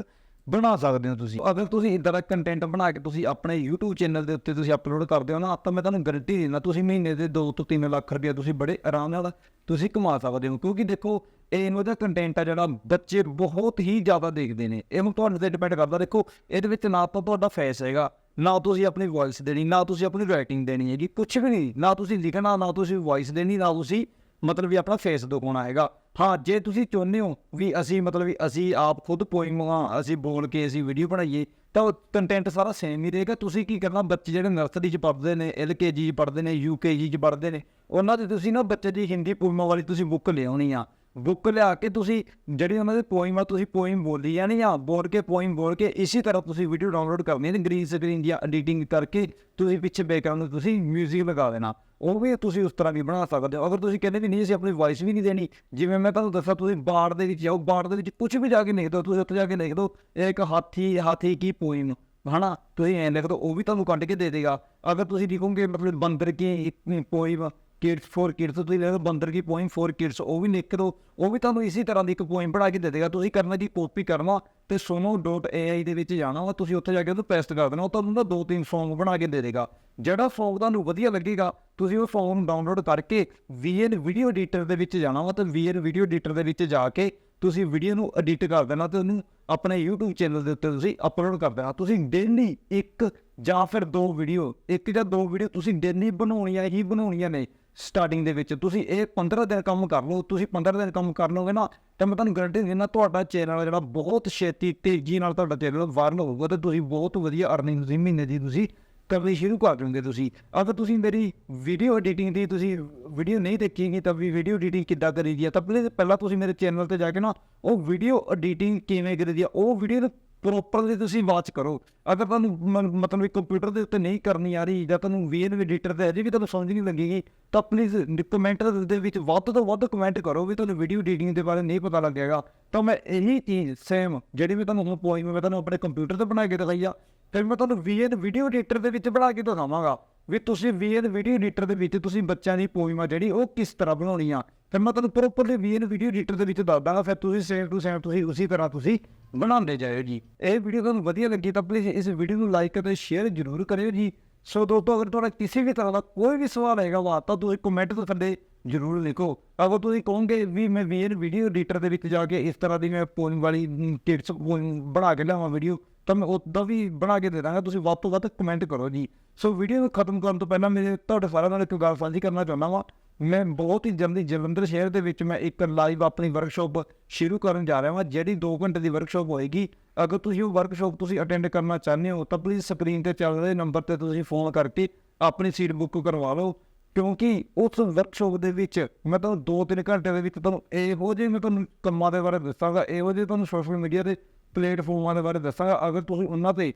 ਬਣਾ ਸਕਦੇ ਹੋ ਤੁਸੀਂ। ਅਗਰ ਤੁਸੀਂ ਇਦਾਂ ਦਾ ਕੰਟੈਂਟ ਬਣਾ ਕੇ ਤੁਸੀਂ ਆਪਣੇ YouTube ਚੈਨਲ ਦੇ ਉੱਤੇ ਤੁਸੀਂ ਅਪਲੋਡ ਕਰਦੇ ਹੋ ਨਾ, ਤਾਂ ਮੈਂ ਤੁਹਾਨੂੰ ਗਾਰੰਟੀ ਦਿੰਦਾ, ਤੁਸੀਂ ਮਹੀਨੇ ਦੇ 2 ਤੋਂ 3 ਲੱਖ ਰੁਪਏ ਤੁਸੀਂ ਬੜੇ ਆਰਾਮ ਨਾਲ ਤੁਸੀਂ ਕਮਾ ਸਕਦੇ ਹੋ। ਕਿਉਂਕਿ ਦੇਖੋ ਇਹਨੂੰ ਦਾ ਕੰਟੈਂਟ ਆ ਜਿਹੜਾ ਬੱਚੇ ਬਹੁਤ ਹੀ ਜ਼ਿਆਦਾ ਦੇਖਦੇ ਨੇ। ਇਹ ਹੁਣ ਤੁਹਾਡੇ ਤੇ ਡਿਪੈਂਡ ਕਰਦਾ, ਦੇਖੋ, ਇਹਦੇ ਵਿੱਚ ਨਾ ਤਾਂ ਤੁਹਾਡਾ ਫੇਸ ਹੈਗਾ, ਨਾ ਤੁਸੀਂ ਆਪਣੀ ਵੌਇਸ ਦੇਣੀ, ਨਾ ਤੁਸੀਂ ਆਪਣੀ ਰਾਈਟਿੰਗ ਦੇਣੀ ਹੈਗੀ ਕੁਝ ਵੀ ਨਹੀਂ। ਨਾ ਤੁਸੀਂ ਲਿਖਣਾ, ਨਾ ਤੁਸੀਂ ਵੌਇਸ ਦੇਣੀ, ਨਾ ਤੁਸੀਂ ਮਤਲਬ ਵੀ ਆਪਣਾ ਫੇਸ ਦਿਖਾਉਣਾ ਹੈਗਾ। ਹਾਂ, ਜੇ ਤੁਸੀਂ ਚਾਹੁੰਦੇ ਹੋ ਵੀ ਅਸੀਂ ਮਤਲਬ ਵੀ ਅਸੀਂ ਆਪ ਖੁਦ ਪੋਇਮਾਂ ਅਸੀਂ ਬੋਲ ਕੇ ਅਸੀਂ ਵੀਡੀਓ ਬਣਾਈਏ, ਤਾਂ ਉਹ ਕੰਟੈਂਟ ਸਾਰਾ ਸੇਮ ਹੀ ਰਹੇਗਾ। ਤੁਸੀਂ ਕੀ ਕਰਨਾ, ਬੱਚੇ ਜਿਹੜੇ ਨਰਸਰੀ ਚ ਪੜ੍ਹਦੇ ਨੇ ਐਲਕੇਜੀ ਚ ਪੜ੍ਹਦੇ ਨੇ ਯੂਕੇਜੀ ਚ ਪੜ੍ਹਦੇ ਨੇ, ਉਹਨਾਂ ਦੀ ਤੁਸੀਂ ਨਾ ਬੱਚੇ ਦੀ ਹਿੰਦੀ ਪੋਇਮਾਂ ਵਾਲੀ ਤੁਸੀਂ ਬੁੱਕ ਲਿਆਉਣੀ ਆ। ਬੁੱਕ ਲਿਆ ਕੇ ਤੁਸੀਂ ਜਿਹੜੀ ਉਹਨਾਂ ਦੇ ਪੋਇਮ ਆ, ਤੁਸੀਂ ਪੋਇਮ ਬੋਲੀ ਜਾਣੀ ਆ, ਬੋਲ ਕੇ ਪੋਇਮ ਬੋਲ ਕੇ, ਇਸੇ ਤਰ੍ਹਾਂ ਤੁਸੀਂ ਵੀਡੀਓ ਡਾਊਨਲੋਡ ਕਰਨੀ ਹੈ ਗ੍ਰੀਨ ਸਕਰੀਨ ਦੀ ਐਡੀਟਿੰਗ ਕਰਕੇ ਤੁਸੀਂ ਪਿੱਛੇ ਬੈਕਗ੍ਰਾਉਂਡ ਨੂੰ ਤੁਸੀਂ 뮤직 ਲਗਾ ਦੇਣਾ। ਉਹ ਵੀ ਤੁਸੀਂ ਉਸ ਤਰ੍ਹਾਂ ਵੀ ਬਣਾ ਸਕਦੇ ਹੋ। ਅਗਰ ਤੁਸੀਂ ਕਹਿੰਦੇ ਵੀ ਨਹੀਂ, ਅਸੀਂ ਆਪਣੀ ਵਾਇਸ ਵੀ ਨਹੀਂ ਦੇਣੀ, ਜਿਵੇਂ ਮੈਂ ਤੁਹਾਨੂੰ ਦੱਸਿਆ ਤੁਸੀਂ ਬਾੜ ਦੇ ਵਿੱਚ ਜਾਓ, ਬਾੜ ਦੇ ਵਿੱਚ ਕੁਝ ਵੀ ਜਾ ਕੇ ਲਿਖ ਦਿਓ ਤੁਸੀਂ ਉੱਥੇ ਜਾ ਕੇ ਲਿਖ ਦਿਓ ਇਹ ਇੱਕ ਹਾਥੀ ਹਾਥੀ ਕੀ ਪੋਇਮ ਹਨਾ? ਤੁਸੀਂ ਐਂ ਲਿਖ ਦਿਓ ਉਹ ਵੀ ਤੁਹਾਨੂੰ ਕੱਢ ਕੇ ਦੇ ਦੇਗਾ। ਅਗਰ ਤੁਸੀਂ ਲਿਖੋਗੇ, ਮਤਲਬ ਬੰਦਰ ਕੀ ਪੋਇਮ ਕਿਡਸ ਫੋਰ ਕਿਡਸ ਤੁਸੀਂ ਲੈ ਲਓ ਬੰਦਰ ਕੀ ਪੋਇਮ ਫॉर ਕਿਡਸ ਉਹ ਵੀ ਲਿਖ ਦਿਓ ਉਹ ਵੀ ਤੁਹਾਨੂੰ ਇਸੇ ਤਰ੍ਹਾਂ ਦੀ ਇੱਕ ਪੋਇਮ ਬਣਾ ਕੇ ਦੇ ਦੇਗਾ, ਤੁਸੀਂ ਕਰਨਾ ਜੀ ਕਾਪੀ ਕਰਨਾ ਤੇ sono.ai ਦੇ ਵਿੱਚ ਜਾਣਾ ਵਾ, ਤੁਸੀਂ ਉੱਥੇ ਜਾ ਕੇ ਉਹਨੂੰ ਪੈਸਟ ਕਰ ਦੇਣਾ, ਉਹ ਤੁਹਾਨੂੰ ਨਾ ਦੋ ਤਿੰਨ Song ਬਣਾ ਕੇ ਦੇ ਦੇਗਾ। ਜਿਹੜਾ Song ਤੁਹਾਨੂੰ ਵਧੀਆ ਲੱਗੇਗਾ, ਤੁਸੀਂ ਉਹ Song ਡਾਊਨਲੋਡ ਕਰਕੇ VN ਵੀਡੀਓ ਐਡੀਟਰ ਦੇ ਵਿੱਚ ਜਾਣਾ ਵਾ ਤੇ VN ਵੀਡੀਓ ਐਡੀਟਰ ਦੇ ਵਿੱਚ ਜਾ ਕੇ ਤੁਸੀਂ ਵੀਡੀਓ ਨੂੰ ਐਡਿਟ ਕਰ ਦੇਣਾ ਤੇ ਉਹਨੂੰ ਆਪਣੇ YouTube ਚੈਨਲ ਦੇ ਉੱਤੇ ਤੁਸੀਂ ਅਪਲੋਡ ਕਰ ਦੇਣਾ। ਤੁਸੀਂ ਡੇਲੀ ਇੱਕ ਜਾਂ ਫਿਰ ਦੋ ਵੀਡੀਓ ਇੱਕ ਜਾਂ ਦੋ ਵੀਡੀਓ ਤੁਸੀਂ ਡੇਲੀ ਬਣਾਉਣੀਆਂ, ਹੀ ਬਣਾਉਣੀਆਂ ਨੇ। ਸਟਾਰਟਿੰਗ ਦੇ ਵਿੱਚ, ਤੁਸੀਂ ਇਹ 15 ਦਿਨ ਕੰਮ ਕਰ ਲਓ, ਤੁਸੀਂ 15 ਦਿਨ ਕੰਮ ਕਰ ਲਓਗੇ ਨਾ, ਤਾਂ ਮੈਂ ਤੁਹਾਨੂੰ ਗਾਰੰਟੀ ਦਿੰਦਾ, ਤੁਹਾਡਾ ਚੈਨਲ ਜਿਹੜਾ ਬਹੁਤ ਛੇਤੀ ਤੇਜ਼ੀ ਨਾਲ ਤੁਹਾਡਾ ਚੈਨਲ ਵਾਇਰਲ ਹੋਊਗਾ, ਤੇ ਤੁਸੀਂ ਬਹੁਤ ਵਧੀਆ ਅਰਨਿੰਗ ਤੁਸੀਂ ਮਹੀਨੇ ਦੀ ਤੁਸੀਂ ਕਰਨੀ ਸ਼ੁਰੂ ਕਰ ਦੋਗੇ ਤੁਸੀਂ। ਅਗਰ ਤੁਸੀਂ ਮੇਰੀ ਵੀਡੀਓ ਐਡੀਟਿੰਗ ਦੀ ਤੁਸੀਂ ਵੀਡੀਓ ਨਹੀਂ ਦੇਖੀਗੀ, ਤਾਂ ਵੀ ਵੀਡੀਓ ਐਡੀਟਿੰਗ ਕਿੱਦਾਂ ਕਰੀਦੀ ਆ? ਤਾਂ ਪਹਿਲਾਂ ਤੁਸੀਂ ਮੇਰੇ ਚੈਨਲ ਤੇ ਜਾ ਕੇ ਨਾ, ਉਹ ਵੀਡੀਓ ਐਡੀਟਿੰਗ ਕਿਵੇਂ ਕਰੀਦੀ ਆ, ਉਹ ਵੀਡੀਓ ਪ੍ਰੋਪਰਲੀ ਤੁਸੀਂ ਵਾਚ ਕਰੋ। ਅਗਰ ਤੁਹਾਨੂੰ ਮ- ਮਤਲਬ ਵੀ ਕੰਪਿਊਟਰ ਦੇ ਉੱਤੇ ਨਹੀਂ ਕਰਨੀ ਆ ਰਹੀ ਜਾਂ ਤੁਹਾਨੂੰ ਵੀਐਨ ਐਡੀਟਰ ਤੇ ਅਜੇ ਵੀ ਤੁਹਾਨੂੰ ਸਮਝ ਨਹੀਂ ਲੱਗੇਗੀ ਤਾਂ ਪਲੀਜ਼ ਕਮੈਂਟ ਦੇ ਵਿੱਚ ਵੱਧ ਤੋਂ ਵੱਧ ਕਮੈਂਟ ਕਰੋ ਵੀ ਤੁਹਾਨੂੰ ਵੀਡੀਓ ਐਡੀਟਿੰਗ ਦੇ ਬਾਰੇ ਨਹੀਂ ਪਤਾ ਲੱਗੇਗਾ। ਤਾਂ ਮੈਂ ਇਹੀ ਚੀਜ਼ ਸੇਮ ਜਿਹੜੀ ਮੈਂ ਤੁਹਾਨੂੰ ਹੁਣ ਪੋਇਮ ਮੈਂ ਤੁਹਾਨੂੰ ਆਪਣੇ ਕੰਪਿਊਟਰ ਤੇ ਬਣਾ ਕੇ ਦਿਖਾਈ ਆ। ਫਿਰ ਮੈਂ ਤੁਹਾਨੂੰ ਵੀਐਨ ਵੀਡੀਓ ਐਡੀਟਰ ਦੇ ਵਿੱਚ ਬਣਾ ਕੇ ਦਿਖਾਵਾਂਗਾ ਵੀ ਤੁਸੀਂ ਵੀਐਨ ਵੀਡੀਓ ਐਡੀਟਰ ਦੇ ਵਿੱਚ ਤੁਸੀਂ ਬੱਚਿਆਂ ਦੀ ਪੋਇਮਾ ਜਿਹੜੀ ਉਹ ਕਿਸ ਤਰ੍ਹਾਂ ਬਣਾਉਣੀ ਆ ਫਿਰ ਮੈਂ ਤੁਹਾਨੂੰ ਪ੍ਰੋਪਰਲੀ ਵੀਐਨ ਵੀਡੀਓ ਐਡੀਟਰ ਦੇ ਵਿੱਚ ਦੱਸ ਦਾਂਗਾ, ਫਿਰ ਤੁਸੀਂ ਸੇਮ ਟੂ ਸੇਮ ਤੁਸੀਂ ਉਸੇ ਤਰ੍ਹਾਂ ਤੁਸੀਂ ਬਣਾਉਂਦੇ ਜਾਇਓ ਜੀ। ਇਹ ਵੀਡੀਓ ਤੁਹਾਨੂੰ ਵਧੀਆ ਲੱਗੀ ਤਾਂ ਪਲੀਜ਼ ਇਸ ਵੀਡੀਓ ਨੂੰ ਲਾਈਕ ਅਤੇ ਸ਼ੇਅਰ ਜ਼ਰੂਰ ਕਰਿਓ ਜੀ। ਸੋ ਦੋਸਤੋ, ਅਗਰ ਤੁਹਾਡਾ ਕਿਸੇ ਵੀ ਤਰ੍ਹਾਂ ਦਾ ਕੋਈ ਵੀ ਸਵਾਲ ਹੈਗਾ ਵਾ, ਤਾਂ ਤੁਸੀਂ ਕਮੈਂਟ ਤੋਂ ਥੱਲੇ ਜ਼ਰੂਰ ਲਿਖੋ। ਅਗਰ ਤੁਸੀਂ ਕਹੋਗੇ ਵੀ ਮੈਂ ਵੀਐਨ ਵੀਡੀਓ ਐਡੀਟਰ ਦੇ ਵਿੱਚ ਜਾ ਕੇ ਇਸ ਤਰ੍ਹਾਂ ਦੀ ਮੈਂ ਪੋਇਮ ਵਾਲੀ ਕਿਡਸ ਪੋਇਮ ਬਣਾ ਕੇ ਲਿਆਵਾਂ ਵੀਡੀਓ ਤਾਂ ਮੈਂ ਉੱਦਾਂ ਵੀ ਬਣਾ ਕੇ ਦੇ ਦਾਂਗਾ, ਤੁਸੀਂ ਵੱਧ ਤੋਂ ਵੱਧ ਕਮੈਂਟ ਕਰੋ ਜੀ। ਸੋ ਵੀਡੀਓ ਨੂੰ ਖਤਮ ਕਰਨ ਤੋਂ ਪਹਿਲਾਂ ਮੇਰੇ ਤੁਹਾਡੇ ਸਾਰਿਆਂ ਨਾਲ ਇੱਕ ਗੱਲ ਸਾਂਝੀ ਕਰਨਾ ਚਾਹੁੰਦਾ ਵਾਂ। ਮੈਂ ਬਹੁਤ ਹੀ ਜਲਦੀ ਜਲੰਧਰ ਸ਼ਹਿਰ ਦੇ ਵਿੱਚ ਮੈਂ ਇੱਕ ਲਾਈਵ ਆਪਣੀ ਵਰਕਸ਼ਾਪ ਸ਼ੁਰੂ ਕਰਨ ਜਾ ਰਿਹਾ ਹਾਂ ਜਿਹੜੀ 2 ਘੰਟੇ ਦੀ ਵਰਕਸ਼ਾਪ ਹੋਏਗੀ। ਅਗਰ ਤੁਸੀਂ ਉਹ ਵਰਕਸ਼ਾਪ ਤੁਸੀਂ ਅਟੈਂਡ ਕਰਨਾ ਚਾਹੁੰਦੇ ਹੋ, ਤਾਂ ਪਲੀਜ਼ ਸਕਰੀਨ ਤੇ ਚੱਲ ਰਹੇ ਨੰਬਰ ਤੇ ਤੁਸੀਂ ਫੋਨ ਕਰਕੇ ਆਪਣੀ ਸੀਟ ਬੁੱਕ ਕਰਵਾ ਲਓ। ਕਿਉਂਕਿ ਉਸ ਵਰਕਸ਼ਾਪ ਦੇ ਵਿੱਚ ਮੈਂ ਤੁਹਾਨੂੰ 2-3 ਘੰਟੇ ਦੇ ਵਿੱਚ ਤੁਹਾਨੂੰ ਇਹੋ ਜਿਹੇ ਮੈਂ ਤੁਹਾਨੂੰ ਕੰਮਾਂ ਦੇ ਬਾਰੇ ਦੱਸਾਂਗਾ, ਇਹੋ ਜਿਹੇ ਤੁਹਾਨੂੰ ਸੋਸ਼ਲ ਮੀਡੀਆ 'ਤੇ ਪਲੇਟਫਾਰਮਾਂ ਦੇ ਬਾਰੇ ਦੱਸਾਂਗਾ। ਅਗਰ ਤੁਸੀਂ ਉਹਨਾਂ ਤੇ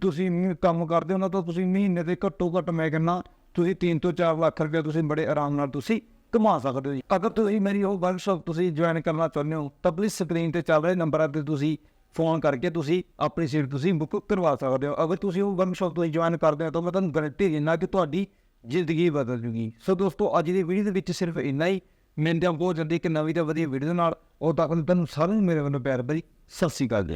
ਤੁਸੀਂ ਕੰਮ ਕਰਦੇ ਹੋ ਉਹਨਾਂ ਤੋਂ ਤੁਸੀਂ ਮਹੀਨੇ ਦੇ ਘੱਟੋ ਘੱਟ ਮੈਂ ਕਹਿੰਦਾ, ਤੁਸੀਂ 3 ਤੋਂ 4 ਲੱਖ ਰੁਪਏ ਤੁਸੀਂ ਬੜੇ ਆਰਾਮ ਨਾਲ ਤੁਸੀਂ ਕਮਾ ਸਕਦੇ ਹੋ ਜੀ। ਅਗਰ ਤੁਸੀਂ ਮੇਰੀ ਉਹ ਵਰਕਸ਼ਾਪ ਤੁਸੀਂ ਜੁਆਇਨ ਕਰਨਾ ਚਾਹੁੰਦੇ ਹੋ, ਤਾਂ ਪਲੀਜ਼ ਸਕਰੀਨ ਤੇ ਚੱਲ ਰਹੇ ਨੰਬਰਾਂ ਤੇ ਤੁਸੀਂ ਫੋਨ ਕਰਕੇ ਤੁਸੀਂ ਆਪਣੀ ਸੀਟ ਤੁਸੀਂ ਬੁੱਕ ਕਰਵਾ ਸਕਦੇ ਹੋ। ਅਗਰ ਤੁਸੀਂ ਉਹ ਵਰਕਸ਼ਾਪ ਤੁਸੀਂ ਜੁਆਇਨ ਕਰਦੇ ਹੋ, ਤਾਂ ਮੈਂ ਤੁਹਾਨੂੰ ਗਾਰੰਟੀ ਦਿੰਦਾ ਕਿ ਤੁਹਾਡੀ ਜ਼ਿੰਦਗੀ ਬਦਲ ਜੂਗੀ। ਸੋ ਦੋਸਤੋ, ਅੱਜ ਦੀ ਵੀਡੀਓ ਦੇ ਵਿੱਚ ਸਿਰਫ ਇੰਨਾ ਹੀ। ਮਿਲਦੇ ਹਾਂ ਬਹੁਤ ਜਲਦੀ ਇੱਕ ਨਵੀਂ ਤੇ ਵਧੀਆ ਵੀਡੀਓ ਨਾਲ, ਉਹ ਤੱਕ ਤੁਹਾਨੂੰ ਸਾਰਿਆਂ ਨੂੰ ਮੇਰੇ ਵੱਲੋਂ ਪਿਆਰ ਭਰੀ ਸਤਿ ਸ਼੍ਰੀ ਅਕਾਲ ਜੀ।